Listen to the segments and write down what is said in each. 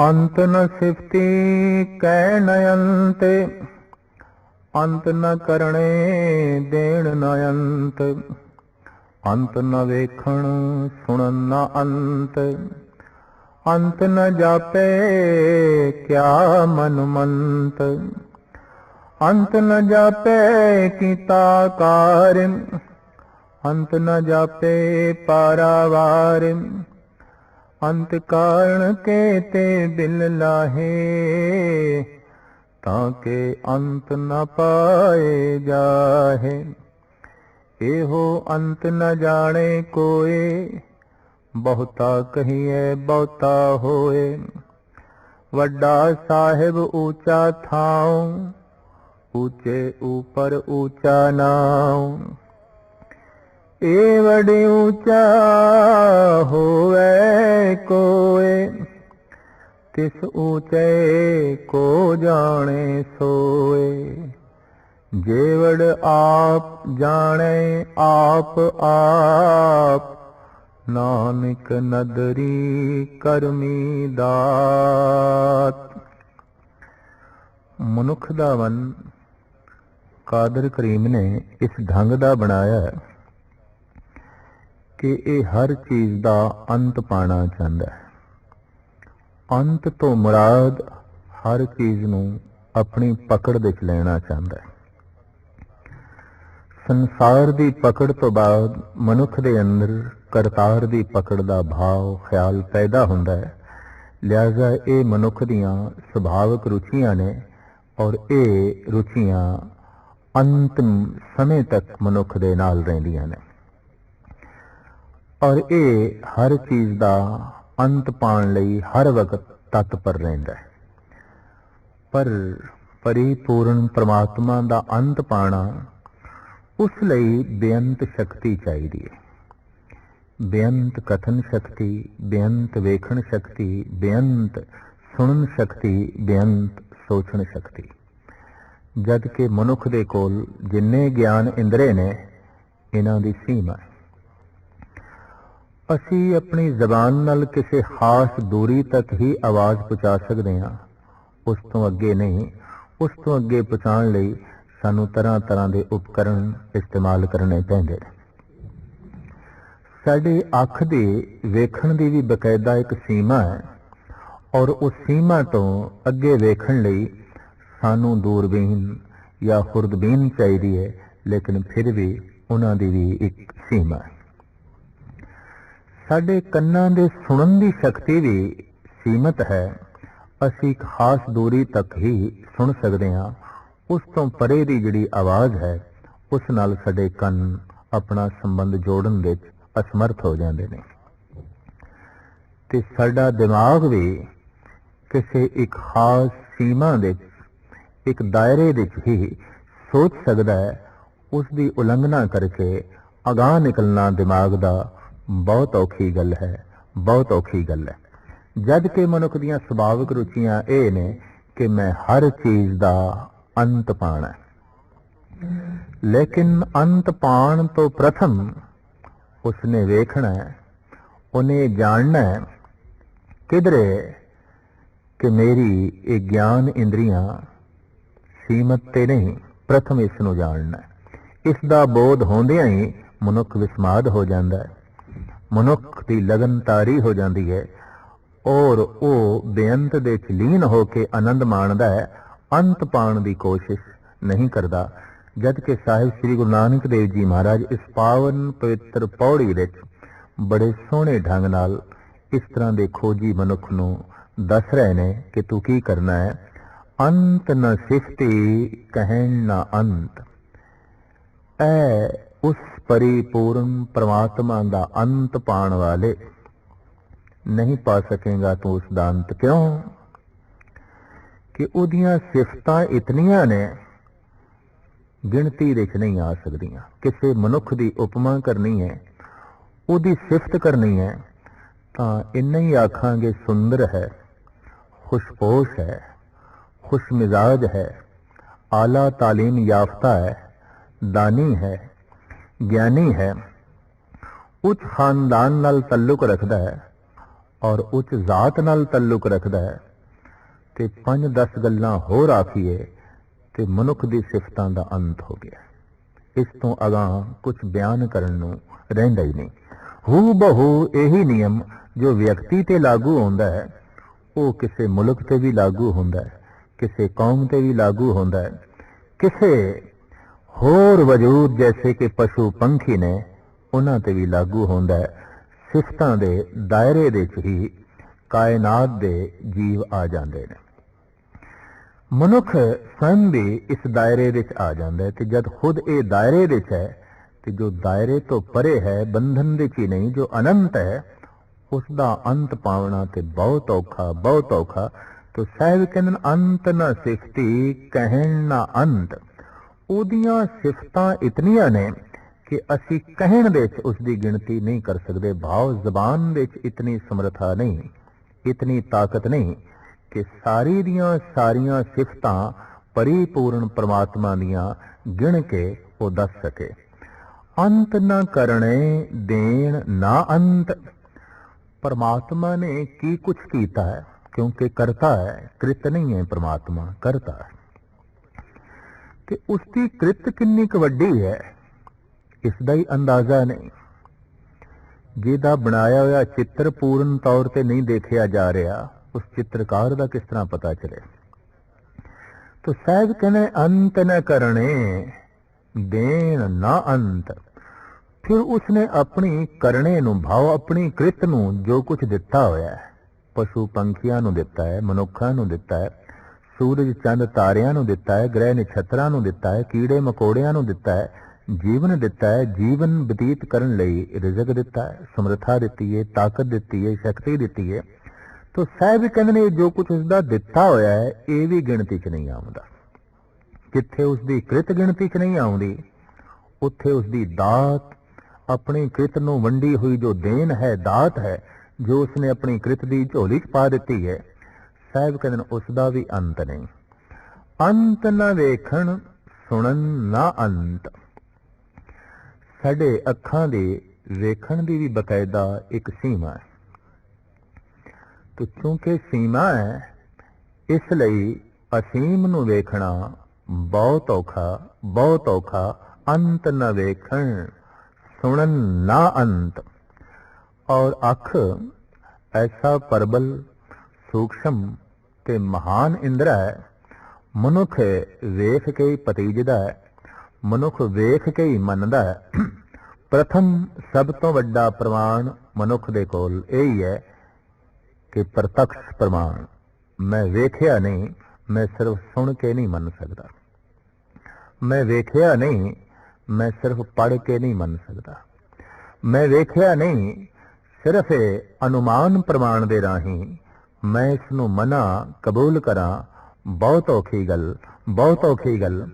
ਅੰਤ ਨ ਸਿਫਤੀ ਕਹਿ ਨ ਅੰਤੇ, ਅੰਤ ਨ ਕਰਣੇ ਦੇਣ ਨ ਅੰਤ ਅੰਤ ਨ ਵੇਖਣ ਸੁਣਨ ਨ ਅੰਤ ਅੰਤ ਨ ਜਾਪੇ ਕਿਆ ਮਨ ਮੰਤ, ਅੰਤ ਨ ਜਾਪੇ ਕੀਤਾ ਕਾਰ, ਅੰਤ ਨ ਜਾਪੇ ਪਾਰਾਵਾਰ ਅੰਤ ਕਾਰਨ ਕੇ ਤੇ ਦਿਲ ਲਾਹੇ, ਤਾਂ ਕਿ ਅੰਤ ਨ ਪਾਏ ਜਾਹੇ। ਇਹੋ ਅੰਤ ਨ ਜਾਣੇ ਕੋਏ, ਬਹੁਤਾ ਕਹੀਏ ਬਹੁਤਾ ਹੋਏ। ਵੱਡਾ ਸਾਹਿਬ ਊਚਾ ਥਾਉ, ਊਚੇ ਉਪਰ ਊਚਾ ਨਾਉ। ਏ ਉੱਚਾ ਹੋਵੇ ਕੋਏ ਤਿਸ ਊਚੇ ਕੋ ਜਾਣੇ ਸੋਏ। ਜੇਵੜ ਆਪ ਜਾਣੇ ਆਪ ਆਪ, ਨਾਨਕ ਨਦਰੀ ਕਰਮੀ ਦਾਤ। ਮਨੁੱਖ ਦਾ ਮਨ ਕਾਦਰ ਕਰੀਮ ਨੇ ਇਸ ਢੰਗ ਦਾ ਬਣਾਇਆ ਹੈ। ਕਿ ਇਹ ਹਰ ਚੀਜ਼ ਦਾ ਅੰਤ ਪਾਣਾ ਚਾਹੁੰਦਾ ਹੈ। ਅੰਤ ਤੋਂ ਮੁਰਾਦ ਹਰ ਚੀਜ਼ ਨੂੰ ਆਪਣੀ ਪਕੜ ਵਿੱਚ ਲੈਣਾ ਚਾਹੁੰਦਾ ਹੈ। ਸੰਸਾਰ ਦੀ ਪਕੜ ਤੋਂ ਬਾਅਦ ਮਨੁੱਖ ਦੇ ਅੰਦਰ ਕਰਤਾਰ ਦੀ ਪਕੜ ਦਾ ਭਾਵ, ਖਿਆਲ ਪੈਦਾ ਹੁੰਦਾ ਹੈ। ਲਿਹਾਜ਼ਾ ਇਹ ਮਨੁੱਖ ਦੀਆਂ ਸੁਭਾਵਿਕ ਰੁਚੀਆਂ ਨੇ ਔਰ ਇਹ ਰੁਚੀਆਂ ਅੰਤਮ ਸਮੇਂ ਤੱਕ ਮਨੁੱਖ ਦੇ ਨਾਲ ਰਹਿੰਦੀਆਂ ਨੇ। ਔਰ ਇਹ ਹਰ ਚੀਜ਼ ਦਾ ਅੰਤ ਪਾਉਣ ਲਈ ਹਰ ਵਕਤ ਤਤਪਰ ਰਹਿੰਦਾ ਹੈ। ਪਰ ਪਰਿਪੂਰਨ ਪ੍ਰਮਾਤਮਾ ਦਾ ਅੰਤ ਪਾਣਾ ਉਸ ਲਈ ਬੇਅੰਤ ਸ਼ਕਤੀ ਚਾਹੀਦੀ ਹੈ। ਬੇਅੰਤ ਕਥਨ ਸ਼ਕਤੀ, ਬੇਅੰਤ ਵੇਖਣ ਸ਼ਕਤੀ, ਬੇਅੰਤ ਸੁਣਨ ਸ਼ਕਤੀ, ਬੇਅੰਤ ਸੋਚਣ ਸ਼ਕਤੀ। ਜਦ ਕਿ ਮਨੁੱਖ ਦੇ ਕੋਲ ਜਿੰਨੇ ਗਿਆਨ ਇੰਦਰੇ ਨੇ, ਇਹਨਾਂ ਦੀ ਸੀਮਾ ਹੈ। ਅਸੀਂ ਆਪਣੀ ਜ਼ਬਾਨ ਨਾਲ ਕਿਸੇ ਖਾਸ ਦੂਰੀ ਤੱਕ ਹੀ ਆਵਾਜ਼ ਪਹੁੰਚਾ ਸਕਦੇ ਹਾਂ। ਉਸ ਤੋਂ ਅੱਗੇ ਨਹੀਂ, ਉਸ ਤੋਂ ਅੱਗੇ ਪਹੁੰਚਾਉਣ ਲਈ ਸਾਨੂੰ ਤਰ੍ਹਾਂ ਤਰ੍ਹਾਂ ਦੇ ਉਪਕਰਣ ਇਸਤੇਮਾਲ ਕਰਨੇ ਪੈਂਦੇ। ਨੇ ਸਾਡੀ ਅੱਖ ਦੇ ਵੇਖਣ ਦੀ ਵੀ ਬਕਾਇਦਾ ਇੱਕ ਸੀਮਾ ਹੈ ਔਰ ਉਸ ਸੀਮਾ ਤੋਂ ਅੱਗੇ ਵੇਖਣ ਲਈ ਸਾਨੂੰ ਦੂਰਬੀਨ ਜਾਂ ਖੁਰਦਬੀਨ ਚਾਹੀਦੀ ਹੈ, ਲੇਕਿਨ ਫਿਰ ਵੀ ਉਹਨਾਂ ਦੀ ਵੀ ਇੱਕ ਸੀਮਾ ਹੈ। ਸਾਡੇ ਕੰਨਾਂ ਦੇ ਸੁਣਨ ਦੀ ਸ਼ਕਤੀ ਵੀ ਸੀਮਤ ਹੈ। ਅਸੀਂ ਖਾਸ ਦੂਰੀ ਤੱਕ ਹੀ ਸੁਣ ਸਕਦੇ ਹਾਂ। ਉਸ ਤੋਂ ਪਰੇ ਦੀ ਜਿਹੜੀ ਆਵਾਜ਼ ਹੈ, ਉਸ ਨਾਲ ਸਾਡੇ ਕੰਨ ਆਪਣਾ ਸੰਬੰਧ ਜੋੜਨ ਵਿੱਚ ਅਸਮਰਥ ਹੋ ਜਾਂਦੇ ਨੇ। ਤੇ ਸਾਡਾ ਦਿਮਾਗ ਵੀ ਕਿਸੇ ਇੱਕ ਖਾਸ ਸੀਮਾ ਦੇ ਇੱਕ ਦਾਇਰੇ ਵਿੱਚ ਹੀ ਸੋਚ ਸਕਦਾ ਹੈ। ਉਸ ਦੀ ਉਲੰਘਣਾ ਕਰਕੇ ਅਗਾਹ ਨਿਕਲਣਾ ਦਿਮਾਗ ਦਾ ਬਹੁਤ ਔਖੀ ਗੱਲ ਹੈ, ਬਹੁਤ ਔਖੀ ਗੱਲ ਹੈ। ਜਦ ਕਿ ਮਨੁੱਖ ਦੀਆਂ ਸੁਭਾਵਿਕ ਰੁਚੀਆਂ ਇਹ ਨੇ ਕਿ ਮੈਂ ਹਰ ਚੀਜ਼ ਦਾ ਅੰਤ ਪਾਣਾ ਲੇਕਿਨ ਅੰਤ ਪਾਣ ਤੋਂ ਪ੍ਰਥਮ ਉਸਨੇ ਵੇਖਣਾ ਹੈ, ਉਹਨੇ ਜਾਣਨਾ ਹੈ ਕਿਧਰੇ ਕਿ ਮੇਰੀ ਇਹ ਗਿਆਨ ਇੰਦਰੀਆਂ ਸੀਮਤ ਤੇ ਨਹੀਂ, ਪ੍ਰਥਮ ਇਸ ਨੂੰ ਜਾਣਨਾ ਇਸ ਦਾ ਬੋਧ ਹੁੰਦਿਆਂ ਹੀ ਮਨੁੱਖ ਵਿਸਮਾਦ ਹੋ ਜਾਂਦਾ ਹੈ। ਮਨੁੱਖ ਦੀ ਲਗਨ ਤਾਰੀ ਹੋ ਜਾਂਦੀ ਹੈ ਔਰ ਉਹ ਬੇਅੰਤ ਦੇ ਚ ਹੋ ਕੇ ਆਨੰਦ ਮਾਣਦਾ ਹੈ, ਅੰਤ ਪਾਣ ਦੀ ਕੋਸ਼ਿਸ਼ ਨਹੀਂ ਕਰਦਾ, ਜਦ ਕਿ ਸਾਹਿਬ ਸ੍ਰੀ ਗੁਰੂ ਨਾਨਕ ਦੇਵ ਜੀ ਮਹਾਰਾਜ ਇਸ ਪਾਵਨ ਪਵਿੱਤਰ ਪੌੜੀ ਵਿੱਚ ਬੜੇ ਸੋਹਣੇ ਢੰਗ ਨਾਲ ਇਸ ਤਰ੍ਹਾਂ ਦੇ ਖੋਜੀ ਮਨੁੱਖ ਨੂੰ ਦੱਸ ਰਹੇ ਨੇ ਕਿ ਤੂੰ ਕੀ ਕਰਨਾ ਹੈ? ਅੰਤ ਨ ਸਿਫਤੀ, ਕਹਿਣ ਨਾ ਅੰਤ। ਐ ਉਸ ਪਰਿਪੂਰਨ ਪ੍ਰਮਾਤਮਾ ਦਾ ਅੰਤ ਪਾਣ ਵਾਲੇ ਨਹੀਂ ਪਾ ਸਕੇਗਾ ਤੂੰ ਉਸ ਦਾ ਅੰਤ ਕਿਉਂ ਕਿ ਉਹਦੀਆਂ ਸਿਫਤਾਂ ਇਤਨੀਆਂ ਨੇ ਗਿਣਤੀ ਵਿੱਚ ਨਹੀਂ ਆ ਸਕਦੀਆਂ ਕਿਸੇ ਮਨੁੱਖ ਦੀ ਉਪਮਾ ਕਰਨੀ ਹੈ ਉਹਦੀ ਸਿਫਤ ਕਰਨੀ ਹੈ ਤਾਂ ਇੰਨਾ ਹੀ ਆਖਾਂਗੇ ਸੁੰਦਰ ਹੈ ਖੁਸ਼ਪੋਸ਼ ਹੈ ਖੁਸ਼ ਮਿਜ਼ਾਜ ਹੈ ਆਲਾ तालीम याफ्ता है दानी है ਗਿਆਨੀ ਹੈ। ਉੱਚ ਖਾਨਦਾਨ ਨਾਲ ਤਾਲੁਕ ਰੱਖਦਾ ਹੈ ਔਰ ਉੱਚ ਜ਼ਾਤ ਨਾਲ ਤਾਲੁਕ ਰੱਖਦਾ ਹੈ। ਤੇ 5-10 ਗੱਲਾਂ ਹੋਰ ਆਖੀਏ ਤੇ ਮਨੁੱਖ ਦੀ ਸਿਫਤਾਂ ਦਾ ਅੰਤ ਹੋ ਗਿਆ। ਇਸ ਤੋਂ ਅਗਾਹ ਕੁਝ ਬਿਆਨ ਕਰਨ ਨੂੰ ਰਹਿੰਦਾ ਹੀ ਨਹੀਂ। ਹੂ ਬਹੂ ਇਹੀ ਨਿਯਮ ਜੋ ਵਿਅਕਤੀ ਤੇ ਲਾਗੂ ਹੁੰਦਾ ਹੈ, ਉਹ ਕਿਸੇ ਮੁਲਕ ਤੇ ਵੀ ਲਾਗੂ ਹੁੰਦਾ ਹੈ, ਕਿਸੇ ਕੌਮ ਤੇ ਵੀ ਲਾਗੂ ਹੁੰਦਾ ਹੈ, ਕਿਸੇ ਹੋਰ ਵਜੂਦ ਜੈਸੇ ਕਿ ਪਸ਼ੂ ਪੰਖੀ ਨੇ ਉਹਨਾਂ ਤੇ ਵੀ ਲਾਗੂ ਹੁੰਦਾ ਹੈ। ਸਿਫਤਾਂ ਦੇ ਦਾਇਰੇ ਦੇ ਵਿੱਚ ਹੀ ਕਾਇਨਾਤ ਦੇ ਜੀਵ ਆ ਜਾਂਦੇ ਨੇ। ਮਨੁੱਖ ਸਵਯੰ ਵੀ ਇਸ ਦਾਇਰੇ ਵਿੱਚ ਆ ਜਾਂਦਾ ਹੈ ਤੇ ਜਦ ਖੁਦ ਇਹ ਦਾਇਰੇ ਵਿੱਚ ਹੈ ਤੇ ਜੋ ਦਾਇਰੇ ਤੋਂ ਪਰੇ ਹੈ ਬੰਧਨ ਵਿੱਚ ਹੀ ਨਹੀਂ ਜੋ ਅਨੰਤ ਹੈ ਉਸ ਦਾ ਅੰਤ ਪਾਉਣਾ ਤੇ ਬਹੁਤ ਔਖਾ ਬਹੁਤ ਔਖਾ। ਤੋ ਸਾਹਿਬ ਕਹਿੰਦੇ ਨੇ, ਅੰਤ ਨਾ ਸਿਫਤੀ ਕਹਿਣ ਨਾ ਅੰਤ। ਉਹਦੀਆਂ ਸਿਫਤਾਂ ਇਤਨੀਆਂ ਨੇ ਕਿ ਅਸੀਂ ਕਹਿਣ ਦੇ ਵਿੱਚ ਉਸ ਦੀ ਗਿਣਤੀ ਨਹੀਂ ਕਰ ਸਕਦੇ। ਭਾਵ ਜ਼ਬਾਨ ਵਿੱਚ ਇਤਨੀ ਸਮਰੱਥਾ ਨਹੀਂ, ਇਤਨੀ ਤਾਕਤ ਨਹੀਂ ਕਿ ਸਾਰੀ ਦੀਆਂ ਸਾਰੀਆਂ ਸਿਫਤਾਂ ਪਰਿਪੂਰਨ ਪ੍ਰਮਾਤਮਾ ਦੀਆਂ ਗਿਣ ਕੇ ਉਹ ਦੱਸ ਸਕੇ। ਅੰਤ ਨਾ ਕਰਨੇ, ਦੇਣ ਨਾ ਅੰਤ। ਪਰਮਾਤਮਾ ਨੇ ਕੀ ਕੁਝ ਕੀਤਾ ਹੈ? ਕਿਉਂਕਿ ਕਰਤਾ ਹੈ, ਕ੍ਰਿਤ ਨਹੀਂ ਹੈ ਪਰਮਾਤਮਾ, ਕਰਤਾ ਹੈ। ਤੇ ਉਸ ਦੀ ਕ੍ਰਿਤ ਕਿੰਨੀ ਕੁ ਵੱਡੀ ਹੈ ਇਸ ਦਾ ਹੀ ਅੰਦਾਜ਼ਾ ਨਹੀਂ। ਜਿਹਦਾ ਬਣਾਇਆ ਹੋਇਆ ਚਿੱਤਰ ਪੂਰਨ ਤੌਰ ਤੇ ਨਹੀਂ ਦੇਖਿਆ ਜਾ ਰਿਹਾ, ਉਸ ਚਿੱਤਰਕਾਰ ਦਾ ਕਿਸ ਤਰ੍ਹਾਂ ਪਤਾ ਚਲੇ? ਤੋ ਸਾਹਿਬ ਕਹਿੰਦੇ ਅੰਤ ਨ ਕਰਨੇ ਦੇਣ ਨਾ ਅੰਤ। ਫਿਰ ਉਸਨੇ ਆਪਣੀ ਕਰਨੇ ਨੂੰ, ਭਾਵ ਆਪਣੀ ਕ੍ਰਿਤ ਨੂੰ ਜੋ ਕੁਝ ਦਿੱਤਾ ਹੋਇਆ ਹੈ, ਪਸ਼ੂ ਪੰਖੀਆਂ ਨੂੰ ਦਿੱਤਾ ਹੈ, ਮਨੁੱਖਾਂ ਨੂੰ ਦਿੱਤਾ ਹੈ ਸੂਰਜ ਚੰਦ ਤਾਰਿਆਂ ਨੂੰ ਦਿੱਤਾ ਹੈ, ਗ੍ਰਹਿ ਨਛਤਰਾਂ ਨੂੰ ਦਿੱਤਾ ਹੈ, ਕੀੜੇ ਮਕੌੜਿਆਂ ਨੂੰ ਦਿੱਤਾ ਹੈ, ਜੀਵਨ ਦਿੱਤਾ ਹੈ, ਜੀਵਨ ਬਤੀਤ ਕਰਨ ਲਈ ਰਿਜ਼ਕ ਦਿੱਤਾ ਹੈ, ਸਮਰੱਥਾ ਦਿੱਤੀ ਹੈ, ਤਾਕਤ ਦਿੱਤੀ ਹੈ, ਸ਼ਕਤੀ ਦਿੱਤੀ ਹੈ। ਤੋ ਸਾਹਿਬ ਕਹਿੰਦੇ ਨੇ, ਜੋ ਕੁਝ ਉਸ ਦਾ ਦਿੱਤਾ ਹੋਇਆ ਹੈ, ਇਹ ਵੀ ਗਿਣਤੀ 'ਚ ਨਹੀਂ ਆਉਂਦਾ। ਜਿੱਥੇ ਉਸ ਦੀ ਕ੍ਰਿਤ ਗਿਣਤੀ 'ਚ ਨਹੀਂ ਆਉਂਦੀ, ਉੱਥੇ ਉਸ ਦੀ ਦਾਤ, ਆਪਣੀ ਕ੍ਰਿਤ ਨੂੰ ਵੰਡੀ ਹੋਈ ਜੋ ਦੇਣ ਹੈ, ਦਾਤ ਹੈ, ਜੋ ਉਸਨੇ ਆਪਣੀ ਕ੍ਰਿਤ ਦੀ ਝੋਲੀ 'ਚ ਪਾ ਦਿੱਤੀ ਹੈ ਸਾਹਿਬ ਕਹਿੰਦੇ ਨੇ ਉਸ ਦਾ ਵੀ ਅੰਤ ਨਹੀਂ। ਅੰਤ ਨਾ ਵੇਖਣ, ਸੁਣਨ ਨਾ ਅੰਤ। ਸਾਡੇ ਅੱਖਾਂ ਦੇ ਵੇਖਣ ਦੀ ਵੀ ਬਕਾਇਦਾ ਇੱਕ ਸੀਮਾ ਹੈ। ਤੋ ਕਿਉਂਕਿ ਸੀਮਾ ਹੈ, ਇਸ ਲਈ ਅਸੀਮ ਨੂੰ ਵੇਖਣਾ ਬਹੁਤ ਔਖਾ ਬਹੁਤ ਔਖਾ। ਅੰਤ ਨਾ ਵੇਖਣ, ਸੁਣਨ ਨਾ ਅੰਤ। ਔਰ ਅੱਖ ਐਸਾ ਪਰਬਲ ਸੂਖਸ਼ਮ ਤੇ ਮਹਾਨ ਇੰਦਰਾ ਹੈ। ਮਨੁੱਖ ਵੇਖ ਕੇ ਹੀ ਪਤੀਜਦਾ ਹੈ। ਮਨੁੱਖ ਵੇਖ ਕੇ ਹੀ ਮੰਨਦਾ ਹੈ। ਪ੍ਰਥਮ ਸਭ ਤੋਂ ਵੱਡਾ ਪ੍ਰਮਾਣ ਮਨੁੱਖ ਦੇ ਕੋਲ ਇਹ ਹੀ ਹੈ ਕਿ ਪ੍ਰਤੱਖ ਪ੍ਰਮਾਣ। ਮੈਂ ਵੇਖਿਆ ਨਹੀਂ, ਮੈਂ ਸਿਰਫ ਸੁਣ ਕੇ ਨਹੀਂ ਮੰਨ ਸਕਦਾ। ਮੈਂ ਵੇਖਿਆ ਨਹੀਂ, ਮੈਂ ਸਿਰਫ ਪੜ੍ਹ ਕੇ ਨਹੀਂ ਮੰਨ ਸਕਦਾ। ਮੈਂ ਵੇਖਿਆ ਨਹੀਂ, ਸਿਰਫ ਅਨੁਮਾਨ ਪ੍ਰਮਾਣ ਦੇ ਰਾਹੀਂ ਮੈਂ ਇਸ ਨੂੰ ਮਨਾ, ਕਬੂਲ ਕਰਾਂ। ਬਹੁਤ ਔਖੀ ਗੱਲ, ਬਹੁਤ ਔਖੀ ਗੱਲ।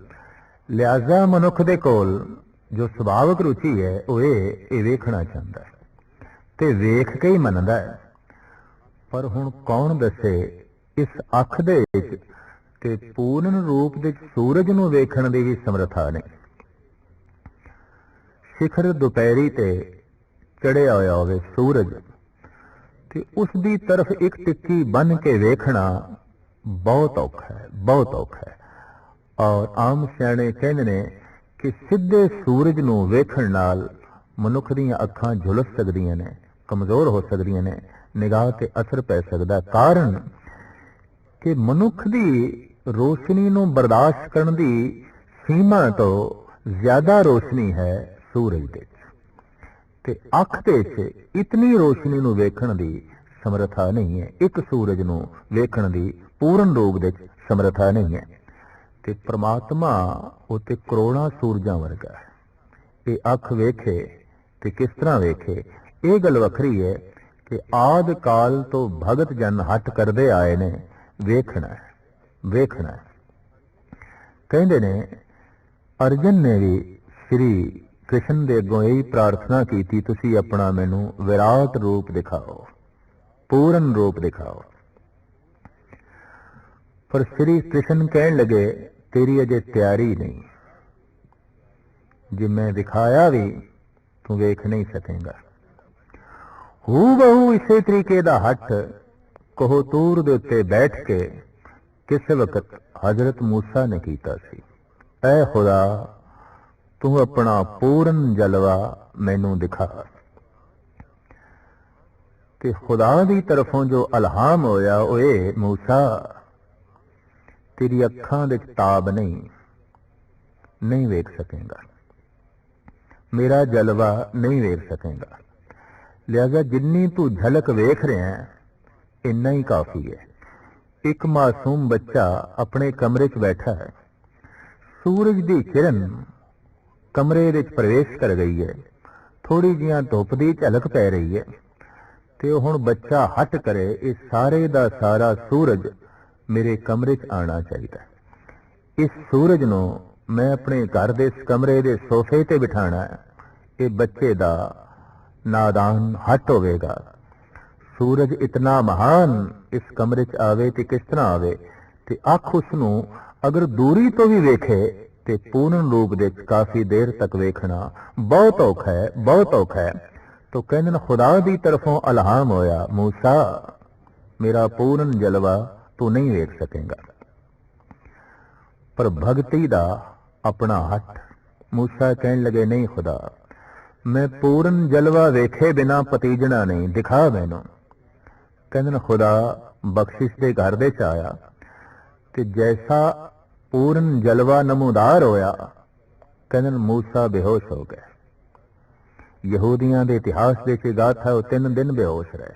ਲਿਆਜ਼ਾ ਮਨੁੱਖ ਦੇ ਕੋਲ ਜੋ ਸੁਭਾਵਿਕ ਰੁਚੀ ਹੈ, ਉਹ ਇਹ ਇਹ ਵੇਖਣਾ ਚਾਹੁੰਦਾ ਹੈ ਤੇ ਵੇਖ ਕੇ ਹੀ ਮੰਨਦਾ ਹੈ। ਪਰ ਹੁਣ ਕੌਣ ਦੱਸੇ ਇਸ ਅੱਖ ਦੇ ਵਿੱਚ ਤੇ ਪੂਰਨ ਰੂਪ ਦੇ ਸੂਰਜ ਨੂੰ ਵੇਖਣ ਦੀ ਵੀ ਸਮਰੱਥਾ ਨਹੀਂ। ਸਿਖਰ ਦੁਪਹਿਰੀ ਤੇ ਚੜਿਆ ਹੋਇਆ ਹੋਵੇ ਸੂਰਜ। ਤੇ ਉਸ ਦੀ ਤਰਫ ਇੱਕ ਟਿੱਕੀ ਬਨ ਕੇ ਵੇਖਣਾ ਬਹੁਤ ਔਖਾ ਹੈ, ਬਹੁਤ ਔਖਾ ਹੈ। ਔਰ ਆਮ ਸਿਆਣੇ ਕਹਿੰਦੇ ਨੇ ਕਿ ਸਿੱਧੇ ਸੂਰਜ ਨੂੰ ਵੇਖਣ ਨਾਲ ਮਨੁੱਖ ਦੀਆਂ ਅੱਖਾਂ ਝੁਲਸ ਸਕਦੀਆਂ ਨੇ, ਕਮਜ਼ੋਰ ਹੋ ਸਕਦੀਆਂ ਨੇ, ਨਿਗਾਹ ਤੇ ਅਸਰ ਪੈ ਸਕਦਾ ਕਾਰਨ ਕਿ ਮਨੁੱਖ ਦੀ ਰੋਸ਼ਨੀ ਨੂੰ ਬਰਦਾਸ਼ਤ ਕਰਨ ਦੀ ਸੀਮਾ ਤੋਂ ਜ਼ਿਆਦਾ ਰੋਸ਼ਨੀ ਹੈ ਸੂਰਜ ਦੇ। ਤੇ ਅੱਖ ਦੇ ਵਿੱਚ ਇਤਨੀ ਰੋਸ਼ਨੀ ਨੂੰ ਵੇਖਣ ਦੀ ਸਮਰੱਥਾ ਨਹੀਂ ਹੈ। ਇੱਕ ਸੂਰਜ ਨੂੰ ਵੇਖਣ ਦੀ ਪੂਰਨ ਰੂਪ ਵਿੱਚ ਸਮਰੱਥਾ ਨਹੀਂ ਹੈ। ਤੇ ਪ੍ਰਮਾਤਮਾ ਉਤੇ ਕਰੋੜਾਂ ਸੂਰਜਾਂ ਵਰਗਾ ਹੈ। ਇਹ ਅੱਖ ਵੇਖੇ ਤੇ ਕਿਸ ਤਰ੍ਹਾਂ ਵੇਖੇ? ਇਹ ਗੱਲ ਵੱਖਰੀ ਹੈ ਕਿ ਆਦ ਕਾਲ ਤੋਂ ਭਗਤ ਜਨ ਹੱਟ ਕਰਦੇ ਆਏ ਨੇ, ਵੇਖਣਾ ਹੈ, ਵੇਖਣਾ ਕਹਿੰਦੇ ਨੇ, ਅਰਜਨ ਨੇ ਵੀ ਸ੍ਰੀ ਕ੍ਰਿਸ਼ਨ ਦੇ ਅੱਗੋਂ ਇਹ ਪ੍ਰਾਰਥਨਾ ਕੀਤੀ, ਤੁਸੀਂ ਆਪਣਾ ਮੈਨੂੰ ਵਿਰਾਟ ਰੂਪ ਦਿਖਾਓ, ਪੂਰਨ ਰੂਪ ਦਿਖਾਓ। ਪਰ ਸ੍ਰੀ ਕ੍ਰਿਸ਼ਨ ਕਹਿਣ ਲੱਗੇ, ਤੇਰੀ ਅਜੇ ਤਿਆਰੀ ਨਹੀਂ। ਜੇ ਮੈਂ ਦਿਖਾਇਆ ਵੀ, ਤੂੰ ਵੇਖ ਨਹੀਂ ਸਕੇਗਾ। ਹੂ ਬਹੂ ਇਸੇ ਤਰੀਕੇ ਦਾ ਹੱਠ ਕੋਹਤੂਰ ਦੇ ਉੱਤੇ ਬੈਠ ਕੇ ਕਿਸੇ ਵਕਤ ਹਜ਼ਰਤ ਮੂਸਾ ਨੇ ਕੀਤਾ ਸੀ। ਐ ਖੁਦਾ ਤੂੰ ਆਪਣਾ ਪੂਰਨ ਜਲਵਾ ਮੈਨੂੰ ਦਿਖਾ। ਤੇ ਖੁਦਾ ਦੀ ਤਰਫੋਂ ਜੋ ਅਲਹਾਮ ਹੋਇਆ ਓਏ ਮੂਸਾ, ਤੇਰੀ ਅੱਖਾਂ ਦੇ ਤਾਬ ਨਹੀਂ ਨਹੀਂ ਵੇਖ ਸਕੇਗਾ। ਮੇਰਾ ਜਲਵਾ ਨਹੀਂ ਵੇਖ ਸਕੇਗਾ। ਲਿਆਗਾ, ਜਿੰਨੀ ਤੂੰ ਝਲਕ ਵੇਖ ਰਿਹਾ ਹੈ ਇੰਨਾ ਹੀ ਕਾਫੀ ਹੈ। ਇੱਕ ਮਾਸੂਮ ਬੱਚਾ ਆਪਣੇ ਕਮਰੇ 'ਚ ਬੈਠਾ ਹੈ। ਸੂਰਜ ਦੀ ਕਿਰਨ ਕਮਰੇ ਵਿੱਚ ਪ੍ਰਵੇਸ਼ ਕਰ ਗਈ ਹੈ। ਥੋੜੀ ਜਿਹੀਆਂ ਧੁੱਪ ਦੀ ਝਲਕ ਪੈ ਰਹੀ ਹੈ ਤੇ ਹੁਣ ਬੱਚਾ ਹਟ ਕਰੇ, ਇਹ ਸਾਰੇ ਦਾ ਸਾਰਾ ਸੂਰਜ ਮੇਰੇ ਕਮਰੇ 'ਚ ਆਣਾ ਚਾਹੀਦਾ ਇਸ ਸੂਰਜ ਨੂੰ ਮੈਂ ਆਪਣੇ ਘਰ ਦੇ ਇਸ ਕਮਰੇ ਦੇ ਸੋਫੇ ਤੇ ਬਿਠਾਣਾ ਇਹ ਬੱਚੇ ਦਾ ਨਾਦਾਨ ਹਟ ਹੋਵੇਗਾ। ਸੂਰਜ ਇਤਨਾ ਮਹਾਨ ਇਸ ਕਮਰੇ 'ਚ ਆਵੇ ਤੇ ਕਿਸ ਤਰ੍ਹਾਂ ਆਵੇ ਤੇ ਅੱਖ ਉਸ ਨੂੰ ਅਗਰ ਦੂਰੀ ਤੋਂ ਵੀ ਵੇਖੇ ਤੇ ਪੂਰਨ ਰੂਪ ਦੇ ਵਿੱਚ ਕਾਫੀ ਦੇਰ ਤੱਕ ਵੇਖਣਾ ਬਹੁਤ ਔਖਾ ਹੈ, ਬਹੁਤ ਔਖਾ ਹੈ। ਤੋ ਕਹਿੰਦੇ ਨੇ, ਖੁਦਾ ਦੀ ਤਰਫੋਂ ਅਲਹਾਮ ਹੋਇਆ, ਮੂਸਾ, ਮੇਰਾ ਪੂਰਨ ਜਲਵਾ ਤੂੰ ਨਹੀਂ ਵੇਖ ਸਕੇਗਾ। ਪਰ ਭਗਤੀ ਦਾ ਆਪਣਾ ਹੱਥ, ਮੂਸਾ ਕਹਿਣ ਲਗੇ, ਨਹੀਂ ਖੁਦਾ, ਮੈਂ ਪੂਰਨ ਜਲਵਾ ਵੇਖੇ ਬਿਨਾ ਪਤੀਜਣਾ ਨਹੀਂ, ਦਿਖਾ ਮੈਨੂੰ। ਕਹਿੰਦੇ ਨੇ, ਖੁਦਾ ਬਖਸ਼ਿਸ਼ ਦੇ ਘਰ ਦੇ ਚ ਆਇਆ, ਤੇ ਜੈਸਾ ਪੂਰਨ ਜਲਵਾ ਨਮੂਦਾਰ ਹੋਇਆ, ਕਹਿੰਦੇ ਨੇ ਮੂਸਾ ਬੇਹੋਸ਼ ਹੋ ਗਿਆ। ਯਹੂਦੀਆਂ ਦੇ ਇਤਿਹਾਸ ਦੇ ਵਿੱਚ ਗਾਥਾ, ਉਹ ਤਿੰਨ ਦਿਨ ਬੇਹੋਸ਼ ਰਹੇ।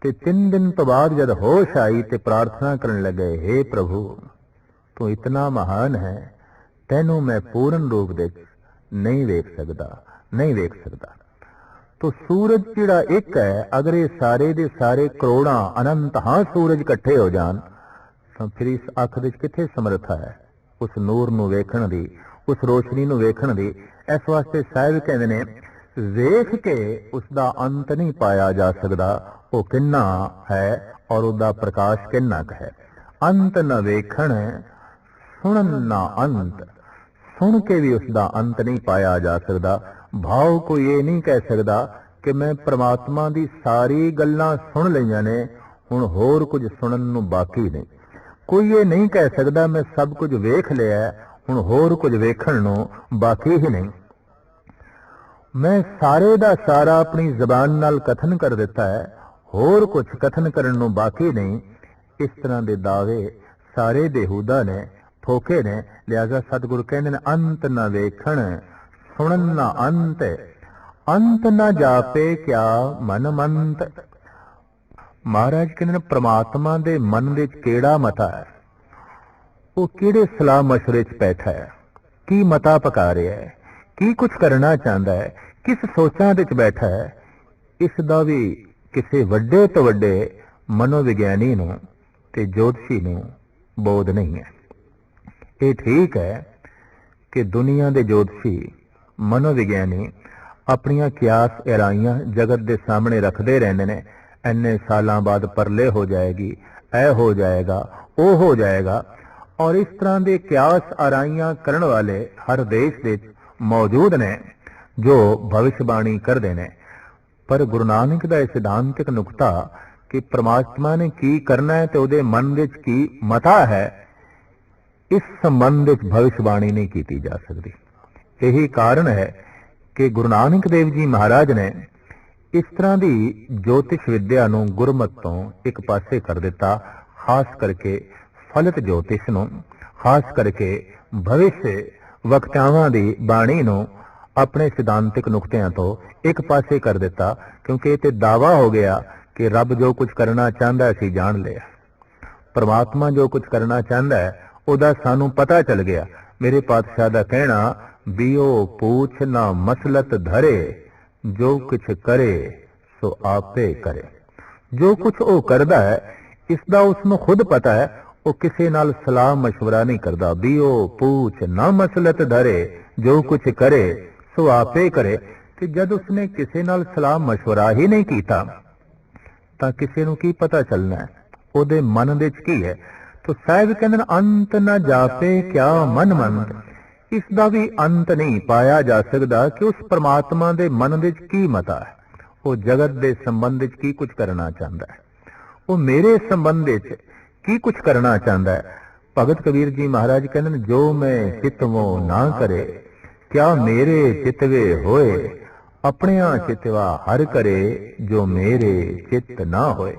ਤੇ ਤਿੰਨ ਦਿਨ ਤੋਂ ਬਾਅਦ ਜਦ ਹੋਸ਼ ਆਈ ਤੇ ਪ੍ਰਾਰਥਨਾ ਕਰਨ ਲੱਗੇ हे ਪ੍ਰਭੂ, ਤੂੰ ਇਤਨਾ ਮਹਾਨ ਹੈ, ਤੈਨੂੰ ਮੈਂ ਪੂਰਨ ਰੂਪ ਦੇ ਵਿੱਚ ਨਹੀਂ ਵੇਖ ਸਕਦਾ, ਨਹੀਂ ਵੇਖ ਸਕਦਾ। ਤੋ ਸੂਰਜ ਜਿਹੜਾ ਇੱਕ ਹੈ, ਅਗਰ ਇਹ ਸਾਰੇ ਦੇ ਸਾਰੇ ਕਰੋੜਾਂ ਅਨੰਤ ਹਾਂ ਸੂਰਜ ਇਕੱਠੇ ਹੋ ਜਾਣ ਤਾਂ ਫਿਰ ਇਸ ਅੱਖ ਵਿੱਚ ਕਿੱਥੇ ਸਮਰੱਥਾ ਹੈ? ਉਸ ਨੂਰ ਨੂੰ ਵੇਖਣ ਦੀ, ਉਸ ਰੋਸ਼ਨੀ ਨੂੰ ਵੇਖਣ ਦੀ, ਇਸ ਵਾਸਤੇ ਸਾਹਿਬ ਕਹਿੰਦੇ ਨੇ, ਵੇਖ ਕੇ ਉਸ ਦਾ ਅੰਤ ਨਹੀਂ ਪਾਇਆ ਜਾ ਸਕਦਾ। ਉਹ ਕਿੰਨਾ ਹੈ ਔਰ ਉਹਦਾ ਪ੍ਰਕਾਸ਼ ਕਿੰਨਾ ਕੁ ਹੈ? ਅੰਤ ਨਾ ਵੇਖਣ, ਸੁਣਨ ਨਾ ਅੰਤ। ਸੁਣ ਕੇ ਵੀ ਉਸ ਦਾ ਅੰਤ ਨਹੀਂ ਪਾਇਆ ਜਾ ਸਕਦਾ। ਭਾਵ ਕੋਈ ਇਹ ਨਹੀਂ ਕਹਿ ਸਕਦਾ ਕਿ ਮੈਂ ਪ੍ਰਮਾਤਮਾ ਦੀ ਸਾਰੀ ਗੱਲਾਂ ਸੁਣ ਲਈਆਂ ਨੇ, ਹੁਣ ਹੋਰ ਕੁਝ ਸੁਣਨ ਨੂੰ ਬਾਕੀ ਨਹੀਂ ਕੋਈ ਇਹ ਨਹੀਂ ਕਹਿ ਸਕਦਾ ਮੈਂ ਸਭ ਕੁਝ ਵੇਖ ਲਿਆ ਹੁਣ ਹੋਰ ਕੁਝ ਵੇਖਣ ਨੂੰ ਬਾਕੀ ਹੀ ਨਹੀਂ। ਮੈਂ ਸਾਰੇ ਦਾ ਸਾਰਾ ਆਪਣੀ ਜ਼ਬਾਨ ਨਾਲ ਕਥਨ ਕਰ ਦਿੱਤਾ ਹੈ, ਹੋਰ ਕੁਝ ਕਥਨ ਕਰਨ ਨੂੰ ਬਾਕੀ ਨਹੀਂ। ਇਸ ਤਰ੍ਹਾਂ ਦੇ ਦਾਅਵੇ ਸਾਰੇ ਦੇਹੂਦਾ ਨੇ ਠੋਕੇ ਨੇ, ਲਿਆਜ਼ਾ ਸਤਿਗੁਰ ਕਹਿੰਦੇ ਨੇ, ਅੰਤ ਨਾ ਵੇਖਣ, ਸੁਣਨ ਨਾ ਅੰਤ ਅੰਤ ਨਾ ਜਾਪੇ ਕਿਆ ਮਨ ਮੰਤ। ਮਹਾਰਾਜ ਕਹਿੰਦੇ ਨੇ, ਪ੍ਰਮਾਤਮਾ ਦੇ ਮਨ ਵਿੱਚ ਕਿਹੜਾ ਮਤਾ ਹੈ? ਉਹ ਕਿਹੜੇ ਸਲਾਹ ਮਸ਼ਵਰੇ 'ਚ ਬੈਠਾ ਹੈ? ਕੀ ਮਤਾ ਪਕਾ ਰਿਹਾ ਹੈ? ਕੀ ਕੁਝ ਕਰਨਾ ਚਾਹੁੰਦਾ ਹੈ? ਕਿਸ ਸੋਚਾਂ ਦੇ ਵਿੱਚ ਬੈਠਾ ਹੈ? ਇਸ ਦਾ ਵੀ ਕਿਸੇ ਵੱਡੇ ਤੋਂ ਵੱਡੇ ਮਨੋਵਿਗਿਆਨੀ ਨੂੰ ਤੇ ਜੋਤਸ਼ੀ ਨੂੰ ਬੋਧ ਨਹੀਂ ਹੈ। ਇਹ ਠੀਕ ਹੈ ਕਿ ਦੁਨੀਆ ਦੇ ਜੋਤਸ਼ੀ, ਮਨੋਵਿਗਿਆਨੀ ਆਪਣੀਆਂ ਕਿਆਸ ਇਰਾਈਆਂ ਜਗਤ ਦੇ ਸਾਹਮਣੇ ਰੱਖਦੇ ਰਹਿੰਦੇ ਨੇ ਐਨੇ ਸਾਲਾਂ ਬਾਅਦ ਪਰਲੇ ਹੋ ਜਾਏਗੀ ਐ ਹੋ ਜਾਏਗਾ, ਉਹ ਹੋ ਜਾਏਗਾ। ਔਰ ਇਸ ਤਰ੍ਹਾਂ ਦੇ ਕਿਆਸ ਅਰਾਈਆਂ ਕਰਨ ਵਾਲੇ ਹਰ ਦੇਸ਼ ਵਿੱਚ ਮੌਜੂਦ ਨੇ, ਜੋ ਭਵਿਸ਼ਬਾਣੀ ਕਰਦੇ ਨੇ। ਪਰ ਗੁਰੂ ਨਾਨਕ ਦਾ ਇਹ ਸਿਧਾਂਤਿਕ ਨੁਕਤਾ ਕਿ ਪ੍ਰਮਾਤਮਾ ਨੇ ਕੀ ਕਰਨਾ ਹੈ ਤੇ ਉਹਦੇ ਮਨ ਵਿੱਚ ਕੀ ਮਤਾ ਹੈ, ਇਸ ਸੰਬੰਧ ਵਿੱਚ ਭਵਿਸ਼ਬਾਣੀ ਨਹੀਂ ਕੀਤੀ ਜਾ ਸਕਦੀ। ਇਹੀ ਕਾਰਨ ਹੈ ਕਿ ਗੁਰੂ ਨਾਨਕ ਦੇਵ ਜੀ ਮਹਾਰਾਜ ਨੇ ਇਸ ਤਰ੍ਹਾਂ ਦੀ ਜੋਤਿਸ਼ ਵਿਦਿਆ ਨੂੰ ਗੁਰਮਤ ਤੋਂ ਇੱਕ ਪਾਸੇ ਕਰ ਦਿੱਤਾ, ਖਾਸ ਕਰਕੇ ਫਲਿਤ ਜੋਤਿਸ਼ ਨੂੰ, ਖਾਸ ਕਰਕੇ ਭਵਿਸ਼ ਵਕਤਾਵਾਂ ਦੀ ਬਾਣੀ ਨੂੰ ਆਪਣੇ ਸਿਧਾਂਤਿਕ ਨੁਕਤਿਆਂ ਤੋਂ ਇੱਕ ਪਾਸੇ ਕਰ ਦਿੱਤਾ, ਕਿਉਂਕਿ ਇਹ ਤੇ ਦਾਵਾ ਹੋ ਗਿਆ ਕਿ ਰੱਬ ਜੋ ਕੁਝ ਕਰਨਾ ਚਾਹੁੰਦਾ ਅਸੀਂ ਜਾਣ ਲਿਆ। ਪਰਮਾਤਮਾ ਜੋ ਕੁਝ ਕਰਨਾ ਚਾਹੁੰਦਾ ਹੈ, ਉਹਦਾ ਸਾਨੂੰ ਪਤਾ ਚੱਲ ਗਿਆ। ਮੇਰੇ ਪਾਤਸ਼ਾਹ ਦਾ ਕਹਿਣਾ, ਬਿਓ ਪੂਛ ਨਾ ਮਸਲਤ ਧਰੇ। ਜੋ ਕੁਛ ਕਰੇ ਸੋ ਆਪੇ ਕਰੇ ਜੋ ਕੁਝ ਉਹ ਕਰਦਾ ਹੈ ਇਸ ਦਾ ਉਸ ਨੂੰ ਖੁਦ ਪਤਾ ਹੈ ਉਹ ਕਿਸੇ ਨਾਲ ਸਲਾਹ مشورہ ਨਹੀਂ ਕਰਦਾ ਬਿਓ ਪੂਛ ਨਾ ਮਸਲਤ ਧਰੇ ਜੋ ਕੁਝ ਕਰੇ ਸੋ ਆਪੇ ਕਰੇ ਕਿ ਜਦ ਉਸਨੇ ਕਿਸੇ ਨਾਲ ਸਲਾਹ مشورہ ਹੀ ਨਹੀਂ ਕੀਤਾ ਤਾਂ ਕਿਸੇ ਨੂੰ ਕੀ ਪਤਾ ਚੱਲਣਾ ਹੈ ਉਹਦੇ ਮਨ ਦੇ ਵਿੱਚ ਕੀ ਹੈ ਤੋ ਸਾਹਿਬ ਕਹਿੰਦੇ ਨੇ ਅੰਤ ਨਾ ਜਾਪੇ ਕਿਆ ਮਨ ਮੰਤ ਇਸ ਦਾ ਵੀ ਅੰਤ ਨਹੀਂ ਪਾਇਆ ਜਾ ਸਕਦਾ ਕਿ ਉਸ ਪ੍ਰਮਾਤਮਾ ਦੇ ਮਨ ਵਿੱਚ ਕੀ ਮਤਾ ਹੈ। ਉਹ ਜਗਤ ਦੇ ਸੰਬੰਧ ਵਿੱਚ ਕੀ ਕੁਝ ਕਰਨਾ ਚਾਹੁੰਦਾ ਹੈ? ਉਹ ਮੇਰੇ ਸੰਬੰਧ ਵਿੱਚ ਕੀ ਕੁਝ ਕਰਨਾ ਚਾਹੁੰਦਾ ਹੈ? ਭਗਤ ਕਬੀਰ ਜੀ ਮਹਾਰਾਜ ਕਹਿੰਦੇ ਨੇ, ਜੋ ਮੈਂ ਚਿਤਵੋ ਨਾ ਕਰੇ, ਕਿਆ ਮੇਰੇ ਚਿਤਵੇ ਹੋਏ, ਆਪਣਿਆਂ ਚਿਤਵਾ ਹਰ ਕਰੇ, ਜੋ ਮੇਰੇ ਚਿੱਤ ਨਾ ਹੋਏ।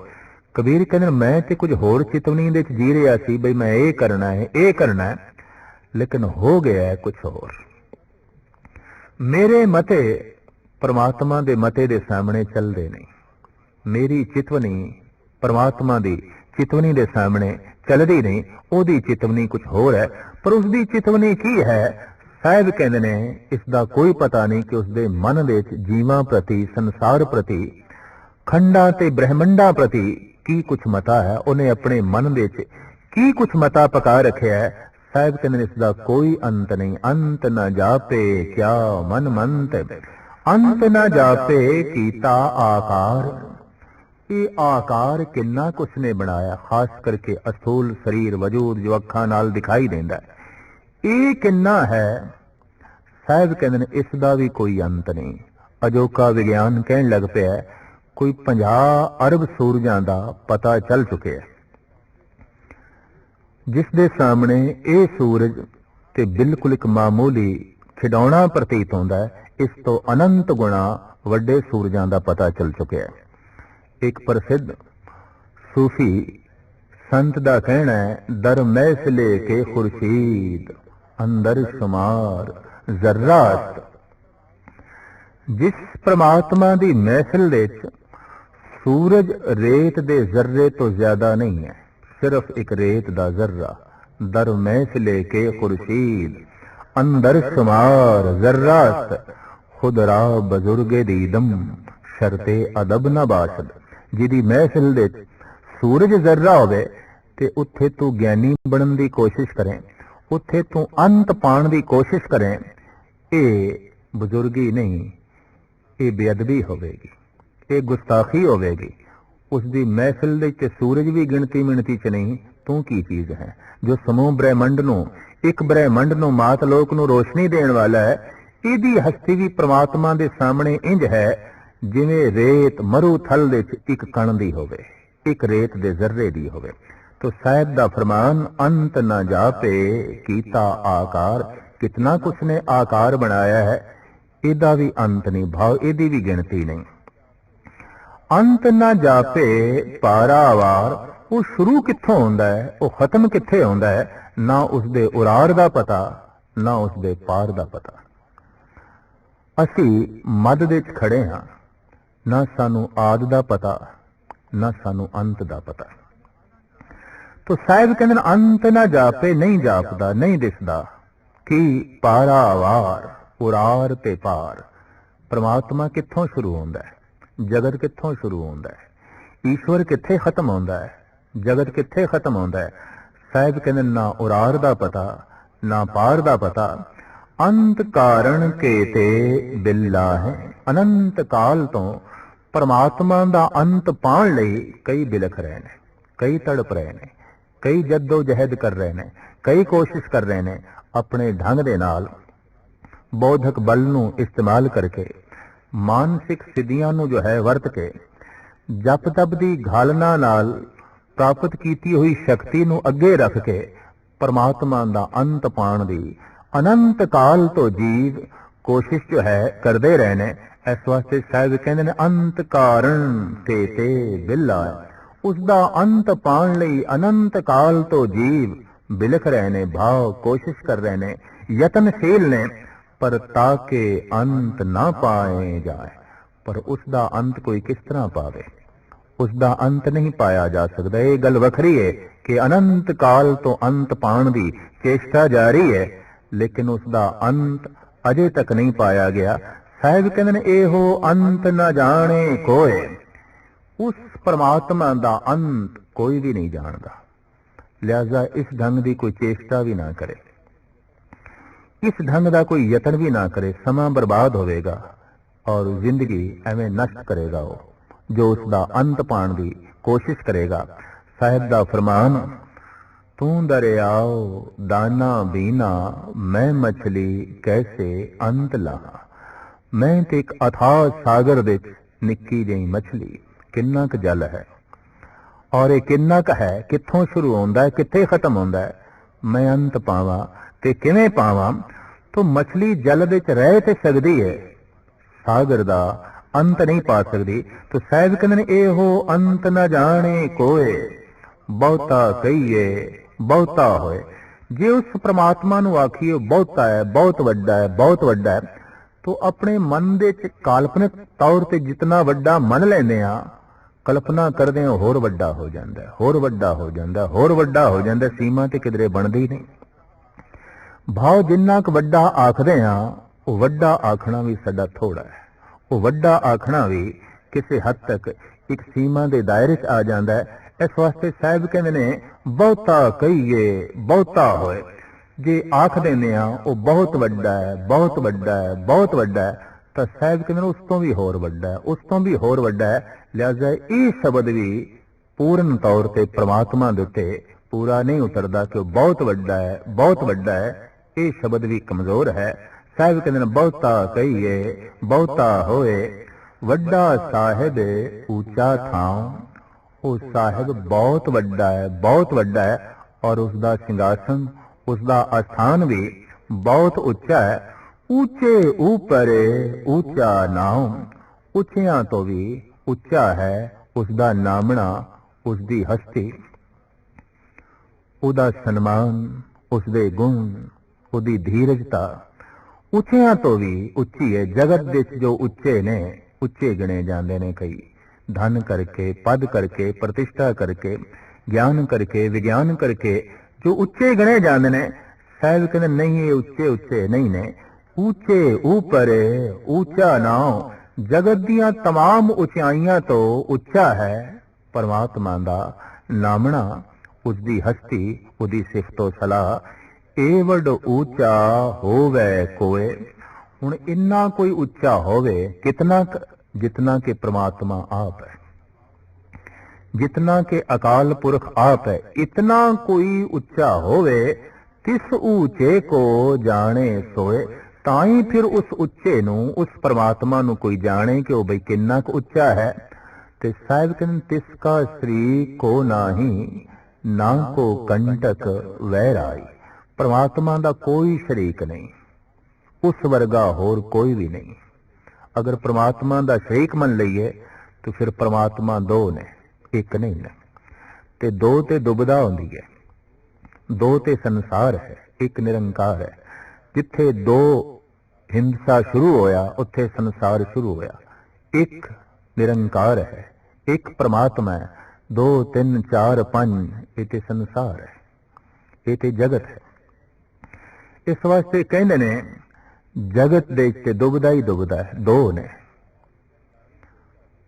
ਕਬੀਰ ਕਹਿੰਦੇ ਮੈਂ ਤੇ ਕੁਝ ਹੋਰ ਚਿਤਵਨੀ ਦੇ ਵਿੱਚ ਜੀ ਰਿਹਾ ਸੀ, ਬਈ ਮੈਂ ਇਹ ਕਰਨਾ ਹੈ, ਇਹ ਕਰਨਾ ਹੈ। ਲੇਕਿਨ ਹੋ ਗਿਆ ਹੈ ਕੁਝ ਹੋਰ। ਮੇਰੇ ਮਤੇ ਪ੍ਰਮਾਤਮਾ ਦੇ ਮਤੇ ਦੇ ਸਾਹਮਣੇ ਚੱਲਦੇ ਨਹੀਂ ਮੇਰੀ ਚਿਤਵਨੀ ਪ੍ਰਮਾਤਮਾ ਦੀ ਚਿਤਵਨੀ ਦੇ ਸਾਹਮਣੇ ਚੱਲਦੀ ਨਹੀਂ, ਉਹਦੀ ਚਿਤਵਨੀ ਕੁਝ ਹੋਰ ਹੈ। ਪਰ ਉਸ ਦੀ ਚਿਤਵਨੀ ਕੀ ਹੈ? ਸਾਹਿਬ ਕਹਿੰਦੇ ਨੇ, ਇਸ ਦਾ ਕੋਈ ਪਤਾ ਨਹੀਂ ਕਿ ਉਸ ਦੇ ਮਨ ਦੇ ਵਿੱਚ ਜੀਵਾਂ ਪ੍ਰਤੀ, ਸੰਸਾਰ ਪ੍ਰਤੀ, ਖੰਡਾਂ ਤੇ ਬ੍ਰਹਿਮੰਡਾਂ ਪ੍ਰਤੀ ਕੀ ਕੁਝ ਮਤਾ ਹੈ? ਉਹਨੇ ਆਪਣੇ ਮਨ ਵਿੱਚ ਕੀ ਕੁਝ ਮਤਾ ਪਕਾ ਰੱਖਿਆ ਹੈ? ਸਾਹਿਬ ਕਹਿੰਦੇ ਨੇ ਇਸ ਦਾ ਕੋਈ ਅੰਤ ਨਹੀਂ ਅੰਤ ਨਾ ਜਾਪੇ ਕਿਆ ਮਨ ਮੰਤ ਅੰਤ ਨਾ ਜਾਪੇ ਕੀਤਾ ਆਕਾਰ ਇਹ ਆਕਾਰ ਕਿੰਨਾ ਕੁਛ ਨੇ ਬਣਾਇਆ ਖਾਸ ਕਰਕੇ ਅਸੂਲ ਸਰੀਰ ਵਜੂਦ ਜੋ ਅੱਖਾਂ ਨਾਲ ਦਿਖਾਈ ਦਿੰਦਾ ਇਹ ਕਿੰਨਾ ਹੈ ਸਾਹਿਬ ਕਹਿੰਦੇ ਨੇ ਇਸ ਦਾ ਵੀ ਕੋਈ ਅੰਤ ਨਹੀਂ ਅਜੋਕਾ ਵਿਗਿਆਨ ਕਹਿਣ ਲੱਗ ਪਿਆ ਕੋਈ 50 ਅਰਬ ਸੂਰਜਾਂ ਦਾ ਪਤਾ ਚੱਲ ਚੁੱਕਿਆ ਜਿਸ ਦੇ ਸਾਹਮਣੇ ਇਹ ਸੂਰਜ ਤੇ ਬਿਲਕੁਲ ਇੱਕ ਮਾਮੂਲੀ ਖਿਡੌਣਾ ਪ੍ਰਤੀਤ ਹੁੰਦਾ ਹੈ, ਇਸ ਤੋਂ ਅਨੰਤ ਗੁਣਾ ਵੱਡੇ ਸੂਰਜਾਂ ਦਾ ਪਤਾ ਚੱਲ ਚੁੱਕਿਆ ਹੈ। ਇੱਕ ਪ੍ਰਸਿੱਧ ਸੂਫੀ ਸੰਤ ਦਾ ਕਹਿਣਾ ਹੈ ਦਰ ਮਹਿਸਲੇ ਕੇ ਖੁਰਸ਼ੀਦ, ਅੰਦਰ ਸ਼ੁਮਾਰ, ਜ਼ਰਰਾਤ। ਜਿਸ ਪ੍ਰਮਾਤਮਾ ਦੀ ਮਹਿਫਿਲ ਵਿੱਚ ਸੂਰਜ ਰੇਤ ਦੇ ਜ਼ਰਰੇ ਤੋਂ ਜ਼ਿਆਦਾ ਨਹੀਂ ਹੈ। ਸਿਰਫ ਇੱਕ ਰੇਤ ਦਾ ਜ਼ਰਰਾ ਦਰ ਮਹਿਫਿਲੇ ਕੇ ਖੁਰਸ਼ੀਦ, ਅੰਦਰ ਸ਼ੁਮਾਰ ਜ਼ਰਰਾਤ, ਖੁਦ ਰਾ ਬਜ਼ੁਰਗੇ ਸ਼ਰਤੇ ਅਦਬ ਨਾ ਬਾਸ਼ਦ, ਜਿਹਦੀ ਮਹਿਫਿਲ ਦੇ ਸੂਰਜ ਜ਼ਰਰਾ ਹੋਵੇ, ਤੇ ਉੱਥੇ ਤੂੰ ਗਿਆਨੀ ਬਣਨ ਦੀ ਕੋਸ਼ਿਸ਼ ਕਰੇ, ਉੱਥੇ ਤੂੰ ਅੰਤ ਪਾਣ ਦੀ ਕੋਸ਼ਿਸ਼ ਕਰੇ ਇਹ ਬਜ਼ੁਰਗੀ ਨਹੀਂ, ਇਹ ਬੇਅਦਬੀ ਹੋਵੇਗੀ, ਇਹ ਗੁਸਤਾਖੀ ਹੋਵੇਗੀ। ਉਸ ਦੀ ਮਹਿਫਿਲ ਦੇ ਵਿੱਚ ਸੂਰਜ ਵੀ ਗਿਣਤੀ ਮਿਣਤੀ ਚ ਨਹੀਂ, ਤੂੰ ਕੀ ਚੀਜ਼ ਹੈ? ਜੋ ਸਮੂਹ ਬ੍ਰਹਿਮੰਡ ਨੂੰ, ਇੱਕ ਬ੍ਰਹਿਮੰਡ ਨੂੰ ਮਾਤ ਲੋਕ ਨੂੰ ਰੋਸ਼ਨੀ ਦੇਣ ਵਾਲਾ ਹੈ, ਇਹਦੀ ਹਸਤੀ ਵੀ ਪ੍ਰਮਾਤਮਾ ਦੇ ਸਾਹਮਣੇ ਇੰਜ ਹੈ, ਜਿਵੇਂ ਰੇਤ ਮਰੂ ਥਲ ਦੇ ਵਿੱਚ ਇੱਕ ਕਣ ਦੀ ਹੋਵੇ, ਇੱਕ ਰੇਤ ਦੇ ਜ਼ਰਰੇ ਦੀ ਹੋਵੇ। ਤੋ ਸਾਹਿਬ ਦਾ ਫਰਮਾਨ, ਅੰਤ ਨਾ ਜਾਪੇ ਕੀਤਾ ਆਕਾਰ, ਕਿਤਨਾ ਕੁਛ ਨੇ ਆਕਾਰ ਬਣਾਇਆ ਹੈ, ਇਹਦਾ ਵੀ ਅੰਤ ਨਹੀਂ, ਭਾਵ ਇਹਦੀ ਵੀ ਗਿਣਤੀ ਨਹੀਂ। ਅੰਤ ਨਾ ਜਾਪੇ ਪਾਰਾਵਾਰ, ਉਹ ਸ਼ੁਰੂ ਕਿੱਥੋਂ ਹੁੰਦਾ ਹੈ? ਉਹ ਖਤਮ ਕਿੱਥੇ ਹੁੰਦਾ ਹੈ? ਨਾ ਉਸ ਦੇ ਉਰਾਰ ਦਾ ਪਤਾ, ਨਾ ਉਸ ਦੇ ਪਾਰ ਦਾ ਪਤਾ। ਅਸੀਂ ਮੱਧ ਦੇ ਵਿੱਚ ਖੜੇ ਹਾਂ। ਨਾ ਸਾਨੂੰ ਆਦ ਦਾ ਪਤਾ, ਨਾ ਸਾਨੂੰ ਅੰਤ ਦਾ ਪਤਾ। ਤੋ ਸਾਹਿਬ ਕਹਿੰਦੇ ਨੇ, ਅੰਤ ਨਾ ਜਾਪੇ, ਨਹੀਂ ਜਾਪਦਾ, ਨਹੀਂ ਦਿਸਦਾ। ਕਿ ਪਾਰਾਵਾਰ, ਉਰਾਰ ਤੇ ਪਾਰ, ਪ੍ਰਮਾਤਮਾ ਕਿੱਥੋਂ ਸ਼ੁਰੂ ਹੁੰਦਾ ਹੈ? ਜਗਤ ਕਿੱਥੋਂ ਸ਼ੁਰੂ ਹੁੰਦਾ ਹੈ? ਈਸ਼ਵਰ ਕਿੱਥੇ ਖਤਮ ਹੁੰਦਾ ਹੈ? ਜਗਤ ਕਿੱਥੇ ਖਤਮ ਹੁੰਦਾ ਹੈ? ਸਾਹਿਬ ਕਹਿੰਦੇ, ਨਾ ਉਰਾਰ ਦਾ ਪਤਾ, ਨਾ ਪਾਰ ਦਾ ਪਤਾ। ਅੰਤ ਕਾਰਣ ਕੇ ਤੇ ਬਿੱਲਾ ਹੈ। ਅਨੰਤ ਕਾਲ ਤੋਂ ਪਰਮਾਤਮਾ ਦਾ ਅੰਤ ਪਾਣ ਲਈ ਕਈ ਬਿਲਖ ਰਹੇ ਨੇ, ਕਈ ਤੜਪ ਰਹੇ ਨੇ, ਕਈ ਜੱਦੋ ਜਹਿਦ ਕਰ ਰਹੇ ਨੇ, ਕਈ ਕੋਸ਼ਿਸ਼ ਕਰ ਰਹੇ ਨੇ। ਆਪਣੇ ਢੰਗ ਦੇ ਨਾਲ ਬੌਧਕ ਬਲ ਨੂੰ ਇਸਤੇਮਾਲ ਕਰਕੇ ਮਾਨਸਿਕ ਸਿੱਧੀਆਂ ਨੂੰ ਜੋ ਹੈ ਵਰਤ ਕੇ ਜਪ ਤਪ ਦੀ ਘਾਲਨਾ ਨਾਲ ਪ੍ਰਾਪਤ ਕੀਤੀ ਹੋਈ ਸ਼ਕਤੀ ਨੂੰ ਅੱਗੇ ਰੱਖ ਕੇ ਪਰਮਾਤਮਾ ਦਾ ਅੰਤ ਪਾਣ ਦੀ ਅਨੰਤ ਕਾਲ ਤੋਂ ਜੀਵ ਕੋਸ਼ਿਸ਼ ਜੋ ਹੈ ਕਰਦੇ ਰਹੇ ਨੇ ਇਸ ਵਾਸਤੇ ਸਾਹਿਬ ਕਹਿੰਦੇ ਨੇ, ਅੰਤ ਕਾਰਨ ਤੇ ਤੇ ਬਿੱਲਾ। ਉਸ ਦਾ ਅੰਤ ਪਾਣ ਲਈ ਅਨੰਤ ਕਾਲ ਤੋਂ ਜੀਵ ਬਿਲਖ ਰਹੇ ਨੇ ਭਾਵ ਕੋਸ਼ਿਸ਼ ਕਰ ਰਹੇ ਨੇ ਯਤਨਸ਼ੀਲ ਨੇ। ਪਰ ਤਾਂ ਕਿ ਅੰਤ ਨਾ ਪਾਏ ਜਾਏ। ਪਰ ਉਸ ਦਾ ਅੰਤ ਕੋਈ ਕਿਸ ਤਰ੍ਹਾਂ ਪਾਵੇ? ਉਸ ਦਾ ਅੰਤ ਨਹੀਂ ਪਾਇਆ ਜਾ ਸਕਦਾ। ਇਹ ਗੱਲ ਵੱਖਰੀ ਹੈ ਕਿ ਅਨੰਤ ਕਾਲ ਤੋਂ ਅੰਤ ਪਾਣ ਦੀ ਚੇਸ਼ਟਾ ਜਾਰੀ ਹੈ ਲੇਕਿਨ ਉਸ ਦਾ ਅੰਤ ਅਜੇ ਤੱਕ ਨਹੀਂ ਪਾਇਆ ਗਿਆ। ਸਾਹਿਬ ਕਹਿੰਦੇ ਨੇ, ਇਹੋ ਅੰਤ ਨਾ ਜਾਣੇ ਕੋਏ। ਉਸ ਪਰਮਾਤਮਾ ਦਾ ਅੰਤ ਕੋਈ ਵੀ ਨਹੀਂ ਜਾਣਦਾ। ਲਿਆਜ਼ਾ, ਇਸ ਢੰਗ ਦੀ ਕੋਈ ਚੇਸ਼ਟਾ ਵੀ ਨਾ ਕਰੇ। ਇਸ ਢੰਗ ਦਾ ਕੋਈ ਯਤਨ ਵੀ ਨਾ ਕਰੇ ਸਮਾਂ ਬਰਬਾਦ ਹੋਵੇਗਾ ਔਰ ਜ਼ਿੰਦਗੀ ਐਵੇਂ ਨਸ਼ਟ ਕਰੇਗਾ ਉਹ ਜੋ ਉਸ ਦਾ ਅੰਤ ਪਾਣ ਦੀ ਕੋਸ਼ਿਸ਼ ਕਰੇਗਾ ਸਾਹਿਬ ਦਾ ਫਰਮਾਨ ਤੂੰ ਦਰਿਆਓ ਦਾਨਾ ਬੀਨਾ ਮੈਂ ਮਛਲੀ ਕੈਸੇ ਅੰਤ ਲਾ ਮੈਂ ਤੇ ਇੱਕ ਅਥਾਹ ਸਾਗਰ ਦੇ ਵਿੱਚ ਨਿੱਕੀ ਜਿਹੀ ਮੱਛਲੀ ਕਿੰਨਾ ਕੁ ਜਲ ਹੈ ਔਰ ਇਹ ਕਿੰਨਾ ਕੁ ਹੈ ਕਿੱਥੋਂ ਸ਼ੁਰੂ ਹੁੰਦਾ ਹੈ ਕਿੱਥੇ ਖਤਮ ਹੁੰਦਾ ਹੈ ਮੈਂ ਅੰਤ ਪਾਵਾਂ ਤੇ ਕਿਵੇਂ ਪਾਵਾਂ? ਤੋ ਮੱਛਲੀ ਜਲ ਵਿੱਚ ਰਹਿ ਤੇ ਸਕਦੀ ਹੈ ਸਾਗਰ ਦਾ ਅੰਤ ਨਹੀਂ ਪਾ ਸਕਦੀ। ਤੋ ਸਾਹਿਬ ਕਹਿੰਦੇ ਨੇ, ਇਹੋ ਅੰਤ ਨਾ ਜਾਣੇ ਕੋਏ। ਬਹੁਤਾ ਕਹੀਏ, ਬਹੁਤਾ ਹੋਏ। ਜੇ ਉਸ ਪ੍ਰਮਾਤਮਾ ਨੂੰ ਆਖੀਏ, ਬਹੁਤਾ ਹੈ, ਬਹੁਤ ਵੱਡਾ ਹੈ, ਬਹੁਤ ਵੱਡਾ ਹੈ, ਤੋ ਆਪਣੇ ਮਨ ਦੇ ਚ ਕਾਲਪਨਿਕ ਤੌਰ ਤੇ ਜਿੰਨਾ ਵੱਡਾ ਮੰਨ ਲੈਂਦੇ ਆ ਕਲਪਨਾ ਕਰਦੇ ਹਾਂ ਹੋਰ ਵੱਡਾ ਹੋ ਜਾਂਦਾ ਹੋਰ ਵੱਡਾ ਹੋ ਜਾਂਦਾ ਹੋਰ ਵੱਡਾ ਹੋ ਜਾਂਦਾ ਸੀਮਾ ਤੇ ਕਿਧਰੇ ਬਣਦੀ ਨਹੀਂ। ਭਾਵ ਜਿੰਨਾ ਕੁ ਵੱਡਾ ਆਖਦੇ ਆ, ਉਹ ਵੱਡਾ ਆਖਣਾ ਵੀ ਸਾਡਾ ਥੋੜਾ ਹੈ। ਉਹ ਵੱਡਾ ਆਖਣਾ ਵੀ ਕਿਸੇ ਹੱਦ ਤੱਕ ਇੱਕ ਸੀਮਾ ਦੇ ਦਾਇਰੇ 'ਚ ਆ ਜਾਂਦਾ ਹੈ। ਇਸ ਵਾਸਤੇ ਸਾਹਿਬ ਕਹਿੰਦੇ ਨੇ, ਬਹੁਤਾ ਕਹੀਏ, ਬਹੁਤਾ ਹੋਏ। ਜੇ ਆਖ ਦਿੰਦੇ ਆ, ਉਹ ਬਹੁਤ ਵੱਡਾ ਹੈ, ਬਹੁਤ ਵੱਡਾ ਹੈ, ਬਹੁਤ ਵੱਡਾ ਹੈ, ਤਾਂ ਸਾਹਿਬ ਕਹਿੰਦੇ ਨੇ, ਉਸ ਤੋਂ ਵੀ ਹੋਰ ਵੱਡਾ ਹੈ, ਉਸ ਤੋਂ ਵੀ ਹੋਰ ਵੱਡਾ ਹੈ। ਲਿਹਾਜ਼ਾ ਇਹ ਸ਼ਬਦ ਵੀ ਪੂਰਨ ਤੌਰ ਤੇ ਪ੍ਰਮਾਤਮਾ ਦੇ ਉੱਤੇ ਪੂਰਾ ਨਹੀਂ ਉਤਰਦਾ ਕਿ ਉਹ ਬਹੁਤ ਵੱਡਾ ਹੈ, ਬਹੁਤ ਵੱਡਾ ਹੈ। ਇਹ ਸ਼ਬਦ ਵੀ ਕਮਜ਼ੋਰ ਹੈ। ਸਾਹਿਬ ਕਹਿੰਦੇ ਨੇ, ਬਹੁਤਾ ਕਹੀਏ, ਬਹੁਤਾ ਹੋਏ, ਵੱਡਾ ਸਾਹਿਬ ਉੱਚਾ ਥਾਂ ਉਹ ਸਾਹਿਬ ਬਹੁਤ ਵੱਡਾ ਹੈ, ਬਹੁਤ ਵੱਡਾ ਹੈ, ਔਰ ਉਸ ਦਾ ਸਿੰਘਾਸਨ ਉਸ ਦਾ ਅਸਥਾਨ ਵੀ ਬਹੁਤ ਉੱਚਾ ਹੈ। ਉੱਚੇ ਉਪਰ ਉੱਚਾ ਨਾਮ ਉੱਚਿਆਂ ਤੋਂ ਵੀ ਉੱਚਾ ਹੈ ਉਸ ਦਾ ਨਾਮਣਾ ਉਸ ਦੀ ਹਸਤੀ। ਉਹਦਾ ਸਨਮਾਨ ਉਸ ਦੇ ਗੁਣ ਉਹਦੀ ਧੀਰਜਤਾ ਉੱਚਿਆਂ ਤੋਂ ਵੀ ਉੱਚੀ ਹੈ ਜਗਤ ਦੇ ਵਿੱਚ ਜੋ ਉੱਚੇ ਨੇ ਉੱਚੇ ਗਿਣੇ ਜਾਂਦੇ ਨੇ ਕਈ ਧਨ ਕਰਕੇ ਪਦ ਕਰਕੇ ਪ੍ਰਤਿਸ਼ਠਾ ਕਰਕੇ ਗਿਆਨ ਕਰਕੇ ਵਿਗਿਆਨ ਕਰਕੇ ਜੋ ਉੱਚੇ ਗਿਣੇ ਜਾਂਦੇ ਨੇ ਸਾਹਿਬ ਕਹਿੰਦੇ ਨਹੀਂ ਇਹ ਉੱਚੇ ਉੱਚੇ ਨਹੀਂ ਨੇ ਉੱਚੇ ਉਪਰ ਉੱਚਾ ਨਾਮ ਜਗਤ ਦੀਆਂ तमाम ਉਚਾਈਆਂ ਤੋਂ ਉੱਚਾ ਹੈ ਪਰਮਾਤਮਾ ਦਾ ਨਾਮਣਾ ਉਸ ਦੀ ਹਸਤੀ ਉਹਦੀ ਸਿਫਤੋ ਸਲਾਹ ਇਹ ਵੱਡ ਉੱਚਾ ਹੋਵੇ ਕੋਏ। ਹੁਣ ਇੰਨਾ ਕੋਈ ਉੱਚਾ ਹੋਵੇ, ਕਿਤਨਾ ਕੁ- ਜਿਤਨਾ ਕਿ ਪ੍ਰਮਾਤਮਾ ਆਪ ਹੈ। ਜਿਤਨਾ ਕਿ ਅਕਾਲ ਪੁਰਖ ਆਪ ਹੈ। ਇਤਨਾ ਕੋਈ ਉੱਚਾ ਹੋਵੇ ਤਿਸ ਉੱਚੇ ਕੋ ਜਾਣੇ ਸੋਏ ਤਾਂ ਹੀ ਫਿਰ ਉਸ ਉੱਚੇ ਨੂੰ, ਉਸ ਪ੍ਰਮਾਤਮਾ ਨੂੰ ਕੋਈ ਜਾਣੇ ਕਿ ਉਹ ਬਈ ਕਿੰਨਾ ਕੁ ਉੱਚਾ ਹੈ। ਤੇ ਸਾਹਿਬ ਕਹਿੰਦੇ, ਤਿਸ ਕਾ ਸ੍ਰੀ ਕੋ ਨਾਹੀ, ਨਾ ਕੋ ਕੰਟਕ ਵਹਿਰਾਈ ਪਰਮਾਤਮਾ ਦਾ ਕੋਈ ਸ਼ਰੀਕ ਨਹੀਂ, ਉਸ ਵਰਗਾ ਹੋਰ ਕੋਈ ਵੀ ਨਹੀਂ। ਅਗਰ ਪ੍ਰਮਾਤਮਾ ਦਾ ਸ਼ਰੀਕ ਮੰਨ ਲਈਏ, ਤਾਂ ਫਿਰ ਪਰਮਾਤਮਾ ਦੋ ਨੇ, ਇੱਕ ਨਹੀਂ ਨੇ। ਤੇ ਦੋ ਤੇ ਦੁਬਦਾ ਹੁੰਦੀ ਹੈ। ਦੋ ਤੇ ਸੰਸਾਰ ਹੈ, ਇੱਕ ਨਿਰੰਕਾਰ ਹੈ। ਜਿੱਥੇ ਦੋ ਹਿੰਸਾ ਸ਼ੁਰੂ ਹੋਇਆ, ਉੱਥੇ ਸੰਸਾਰ ਸ਼ੁਰੂ ਹੋਇਆ। ਇੱਕ ਨਿਰੰਕਾਰ ਹੈ, ਇੱਕ ਪ੍ਰਮਾਤਮਾ ਹੈ। ਦੋ, ਤਿੰਨ, ਚਾਰ, ਪੰਜ, ਇਹ ਤੇ ਸੰਸਾਰ ਹੈ। ਇਹ ਤੇ ਜਗਤ ਹੈ। ਇਸ ਵਾਸਤੇ ਕਹਿੰਦੇ ਨੇ, ਜਗਤ ਦੇ ਤੇ ਦੁਬਦਾ ਹੀ ਦੁਬਦਾ ਹੈ, ਦੋ ਨੇ।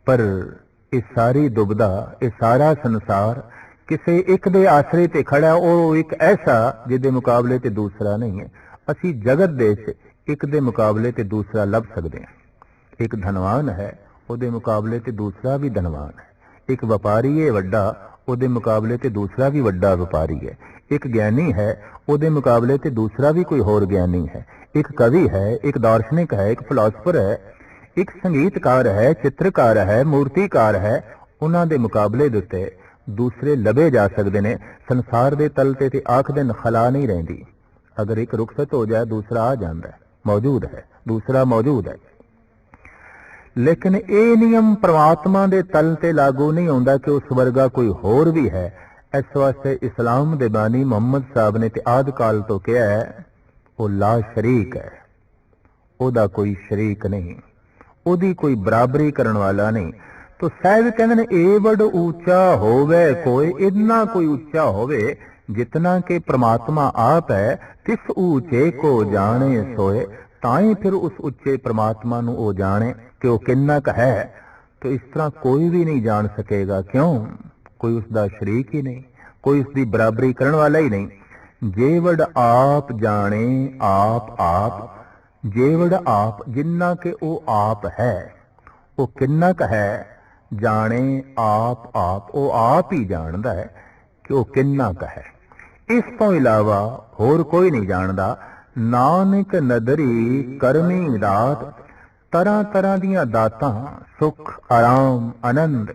ਪਰ ਇਹ ਸਾਰੀ ਦੁਬਦਾ ਇਹ ਸਾਰਾ ਸੰਸਾਰ ਕਿਸੇ ਇੱਕ ਦੇ ਆਸਰੇ ਤੇ ਖੜਾ, ਉਹ ਇੱਕ ਐਸਾ ਜਿਹਦੇ ਮੁਕਾਬਲੇ ਤੇ ਦੂਸਰਾ ਨਹੀਂ ਹੈ। ਅਸੀਂ ਜਗਤ ਦੇ ਇੱਕ ਦੇ ਮੁਕਾਬਲੇ ਤੇ ਦੂਸਰਾ ਲੱਭ ਸਕਦੇ ਹਾਂ। ਇੱਕ ਧਨਵਾਨ ਹੈ, ਉਹਦੇ ਮੁਕਾਬਲੇ ਤੇ ਦੂਸਰਾ ਵੀ ਧਨਵਾਨ ਹੈ। ਇੱਕ ਵਪਾਰੀ ਹੈ ਵੱਡਾ, ਉਹਦੇ ਮੁਕਾਬਲੇ ਤੇ ਦੂਸਰਾ ਵੀ ਵੱਡਾ ਵਪਾਰੀ ਹੈ। ਇੱਕ ਗਿਆਨੀ ਹੈ, ਉਹਦੇ ਮੁਕਾਬਲੇ ਤੇ ਦੂਸਰਾ ਵੀ ਕੋਈ ਹੋਰ ਗਿਆਨੀ ਹੈ। ਇੱਕ ਕਵੀ ਹੈ, ਇੱਕ ਦਾਰਸ਼ਨਿਕ ਹੈ, ਇੱਕ ਫਿਲਾਸਫਰ ਹੈ। ਇੱਕ ਸੰਗੀਤਕਾਰ ਹੈ, ਚਿੱਤਰਕਾਰ ਹੈ, ਮੂਰਤੀਕਾਰ ਹੈ, ਉਹਨਾਂ ਦੇ ਮੁਕਾਬਲੇ ਦੇ ਉੱਤੇ ਦੂਸਰੇ ਲਵੇ ਜਾ ਸਕਦੇ ਨੇ। ਸੰਸਾਰ ਦੇ ਤਲ ਤੇ ਤੇ ਆਖ ਦਿਨ ਖਲਾ ਨਹੀਂ ਰਹਿੰਦੀ। ਅਗਰ ਇੱਕ ਰੁਖਸਤ ਹੋ ਜਾਏ, ਦੂਸਰਾ ਆ ਜਾਂਦਾ ਹੈ। ਮੌਜੂਦ ਹੈ, ਦੂਸਰਾ ਮੌਜੂਦ ਹੈ। ਲੇਕਿਨ ਇਹ ਨਿਯਮ ਪ੍ਰਮਾਤਮਾ ਦੇ ਤਲ ਤੇ ਲਾਗੂ ਨਹੀਂ ਹੁੰਦਾ ਕਿ ਉਸ ਵਰਗਾ ਕੋਈ ਹੋਰ ਵੀ ਹੈ। ਇਸ ਵਾਸਤੇ ਇਸਲਾਮ ਦੇ ਬਾਨੀ ਮੁਹੰਮਦ ਸਾਹਿਬ ਨੇ ਤੇ ਆਦ ਕਾਲ ਤੋਂ ਕਿਹਾ ਹੈ, ਉਹ ਲਾ ਸ਼ਰੀਕ ਹੈ। ਉਹਦਾ ਕੋਈ ਸ਼ਰੀਕ ਨਹੀਂ। ਉਹਦੀ ਕੋਈ ਬਰਾਬਰੀ ਕਰਨ ਵਾਲਾ ਨਹੀਂ। ਤੋ ਸਾਹਿਬ ਕਹਿੰਦੇ ਨੇ, ਇਹ ਵੱਡ ਉੱਚਾ ਹੋਵੇ, ਕੋਈ ਇੰਨਾ ਕੋਈ ਉੱਚਾ ਹੋਵੇ, ਜਿਤਨਾ ਕਿ ਪ੍ਰਮਾਤਮਾ ਆਪ ਹੈ, ਤਿਸ ਉੱਚੇ ਕੋ ਜਾਣੇ ਸੋਏ ਤਾਂ ਹੀ ਫਿਰ ਉਸ ਉੱਚੇ ਪ੍ਰਮਾਤਮਾ ਨੂੰ ਉਹ ਜਾਣੇ ਕਿ ਉਹ ਕਿੰਨਾ ਕੁ ਹੈ। ਤੋ ਇਸ ਤਰ੍ਹਾਂ ਕੋਈ ਵੀ ਨਹੀਂ ਜਾਣ ਸਕੇਗਾ, ਕਿਉਂ? ਕੋਈ ਉਸ ਦਾ ਸ਼ਰੀਕ ਹੀ ਨਹੀਂ, ਕੋਈ ਉਸ ਦੀ ਬਰਾਬਰੀ ਕਰਨ ਵਾਲਾ ਹੀ ਨਹੀਂ। ਜੇਵੜ ਆਪ ਜਾਣੇ, ਆਪ ਆਪ। ਜੇਵੜ ਆਪ ਜਿੰਨਾ ਕਿ ਉਹ ਆਪ ਹੈ, ਉਹ ਕਿੰਨਾ ਕੁ ਹੈ? ਜਾਣੇ, ਆਪ ਆਪ। ਉਹ ਆਪ ਹੀ ਜਾਣਦਾ ਹੈ ਕਿ ਉਹ ਕਿੰਨਾ ਕੁ ਹੈ। ਇਸ ਤੋਂ ਇਲਾਵਾ ਹੋਰ ਕੋਈ ਨਹੀਂ ਜਾਣਦਾ, ਨਾਨਕ ਨਦਰੀ ਕਰਮੀ ਰਾਤ। ਤਰ੍ਹਾਂ ਤਰ੍ਹਾਂ ਦੀਆਂ ਦਾਤਾਂ ਸੁੱਖ, ਆਰਾਮ, ਆਨੰਦ।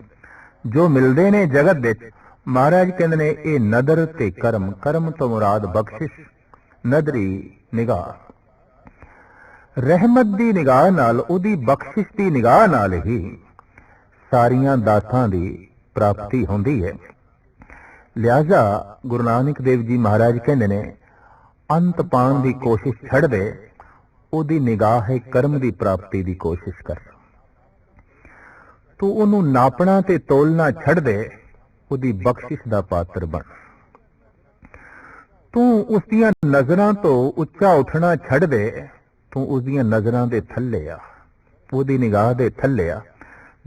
ਜੋ ਮਿਲਦੇ ਨੇ ਜਗਤ ਵਿੱਚ। ਮਹਾਰਾਜ ਕਹਿੰਦੇ ਨੇ, ਇਹ ਨਦਰ ਤੇ ਕਰਮ ਕਰਮ ਤੋਂ ਮੁਰਾਦ ਬਖਸ਼ਿਸ਼, ਨਦਰੀ ਨਿਗਾਹ। ਰਹਿਮਤ ਦੀ ਨਿਗਾਹ ਨਾਲ, ਉਹਦੀ ਬਖਸ਼ਿਸ਼ ਦੀ ਨਿਗਾਹ ਨਾਲ ਹੀ ਸਾਰੀਆਂ ਦਾਤਾਂ ਦੀ ਪ੍ਰਾਪਤੀ ਹੁੰਦੀ ਹੈ। ਲਿਆਜ਼ਾ ਗੁਰੂ ਨਾਨਕ ਦੇਵ ਜੀ ਮਹਾਰਾਜ ਕਹਿੰਦੇ ਨੇ, ਅੰਤ ਪਾਣ ਦੀ ਕੋਸ਼ਿਸ਼ ਛੱਡ ਦੇ, ਉਹਦੀ ਨਿਗਾਹ ਹੈ ਕਰਮ ਦੀ ਪ੍ਰਾਪਤੀ ਦੀ ਕੋਸ਼ਿਸ਼ ਕਰ। ਤੂੰ ਉਹਨੂੰ ਨਾਪਣਾ ਤੇ ਤੋਲਣਾ ਛੱਡ ਦੇ, ਉਹਦੀ ਬਖਸ਼ਿਸ਼ ਦਾ ਪਾਤਰ ਬਣ। ਤੂੰ ਉਸ ਦੀਆਂ ਨਜ਼ਰਾਂ ਤੋਂ ਉੱਚਾ ਉੱਠਣਾ ਛੱਡ ਦੇ, ਤੂੰ ਉਸ ਦੀਆਂ ਨਜ਼ਰਾਂ ਦੇ ਥੱਲੇ ਆ, ਉਹਦੀ ਨਿਗਾਹ ਦੇ ਥੱਲੇ ਆ।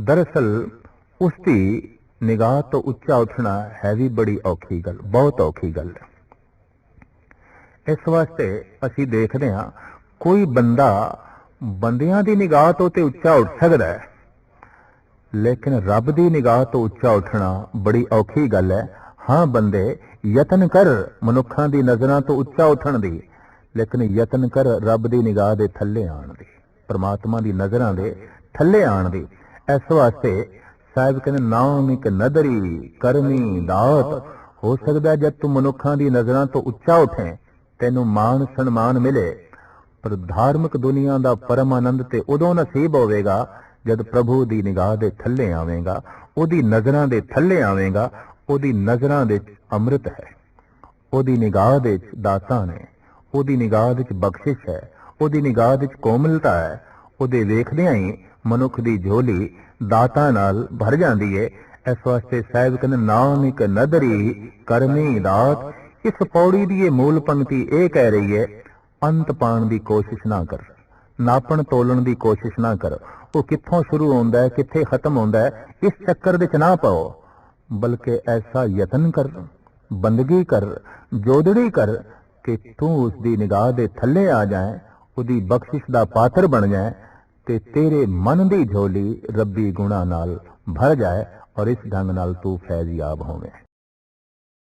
ਦਰਅਸਲ ਉਸ ਦੀ ਨਿਗਾਹ ਤੋਂ ਉੱਚਾ ਉੱਠਣਾ ਹੈ ਵੀ ਬੜੀ ਔਖੀ ਗੱਲ, ਬਹੁਤ ਔਖੀ ਗੱਲ। ਇਸ ਵਾਸਤੇ ਅਸੀਂ ਦੇਖਦੇ ਹਾਂ, ਕੋਈ ਬੰਦਾ ਬੰਦਿਆਂ ਦੀ ਨਿਗਾਹ ਤੋਂ ਤੇ ਉੱਚਾ ਉੱਠ ਸਕਦਾ ਹੈ। ਲੇਕਿਨ ਰੱਬ ਦੀ ਨਿਗਾਹ ਤੋਂ ਉੱਚਾ ਉੱਠਣਾ ਬੜੀ ਔਖੀ ਗੱਲ ਹੈ। ਹਾਂ ਬੰਦੇ, ਯਤਨ ਕਰ ਮਨੁੱਖਾਂ ਦੀ ਨਜ਼ਰਾਂ ਤੋਂ ਉੱਚਾ ਉੱਠਣ ਦੀ, ਲੇਕਿਨ ਯਤਨ ਕਰ ਰੱਬ ਦੀ ਨਿਗਾਹ ਦੇ ਥੱਲੇ ਆਣ ਦੀ, ਪਰਮਾਤਮਾ ਦੀ ਨਜ਼ਰਾਂ ਦੇ ਥੱਲੇ ਆਣ ਦੀ। ਇਸ ਵਾਸਤੇ ਸਾਹਿਬ ਕਹਿੰਦੇ ਨਾਮ ਇੱਕ ਨਦਰੀ ਕਰਮੀ ਦਾਤ, ਹੋ ਸਕਦਾ ਜਦ ਤੂੰ ਮਨੁੱਖਾਂ ਦੀ ਨਜ਼ਰਾਂ ਤੋਂ ਉੱਚਾ ਉੱਠੇ, ਤੈਨੂੰ ਮਾਣ ਸਨਮਾਨ ਮਿਲੇ, ਪਰ ਧਾਰਮਿਕ ਦੁਨੀਆ ਦਾ ਪਰਮ ਆਨੰਦ ਤੇ ਉਦੋਂ ਨਸੀਬ ਹੋਵੇਗਾ ਜਦ ਪ੍ਰਭੂ ਦੀ ਨਿਗਾਹ ਦੇ ਥੱਲੇ ਆਵੇਂਗਾ, ਉਹਦੀ ਨਜ਼ਰਾਂ ਦੇ ਥੱਲੇ ਆਵੇਂਗਾ, ਉਹਦੀ ਨਜ਼ਰਾਂ ਦੇ ਵਿੱਚ ਅੰਮ੍ਰਿਤ ਹੈ। ਉਹਦੀ ਨਿਗਾਹ ਦੇ ਵਿੱਚ ਦਾਤਾਂ ਨੇ, ਉਹਦੀ ਨਿਗਾਹ ਵਿੱਚ ਬਖਸ਼ਿਸ਼ ਹੈ, ਉਹਦੀ ਨਿਗਾਹ ਵਿੱਚ ਕੋਮਲਤਾ ਹੈ, ਉਹਦੇ ਵੇਖਦਿਆਂ ਹੀ ਮਨੁੱਖ ਦੀ ਝੋਲੀ ਦਾਤਾਂ ਨਾਲ ਭਰ ਜਾਂਦੀ ਹੈ ਇਸ ਵਾਸਤੇ ਸਾਹਿਬ ਕਹਿੰਦੇ, ਨਾਨਕ ਨਦਰੀ ਕਰਮੀ ਦਾਤ, ਇਸ ਪੌੜੀ ਦੀ ਇਹ ਮੂਲ ਪੰਕਤੀ ਇਹ ਕਹਿ ਰਹੀ ਹੈ, ਅੰਤ ਪਾਣ ਦੀ ਕੋਸ਼ਿਸ਼ ਨਾ ਕਰ। ਨਾਪਣ ਤੋਲਣ ਦੀ ਕੋਸ਼ਿਸ਼ ਨਾ ਕਰ। ਉਹ ਕਿੱਥੋਂ ਸ਼ੁਰੂ ਹੁੰਦਾ ਹੈ, ਕਿੱਥੇ ਖਤਮ ਹੁੰਦਾ ਹੈ, ਇਸ ਚੱਕਰ ਵਿੱਚ ਨਾ ਪਾਓ। ਬਲਕਿ ਐਸਾ ਯਤਨ ਕਰ, ਬੰਦਗੀ ਕਰ, ਜੋਦੜੀ ਕਰ ਕਿ ਤੂੰ ਉਸ ਦੀ ਨਿਗਾਹ ਦੇ ਥੱਲੇ ਆ ਜਾਏ, ਉਹਦੀ ਬਖਸ਼ਿਸ਼ ਦਾ ਪਾਤਰ ਬਣ ਜਾਏ ਤੇ ਤੇਰੇ ਮਨ ਦੀ ਝੋਲੀ ਰੱਬੀ ਗੁਣਾ ਨਾਲ ਭਰ ਜਾਏ ਔਰ ਇਸ ਢੰਗ ਨਾਲ ਤੂੰ ਫੈਜ਼ਯਾਬ ਹੋਵੇਂ।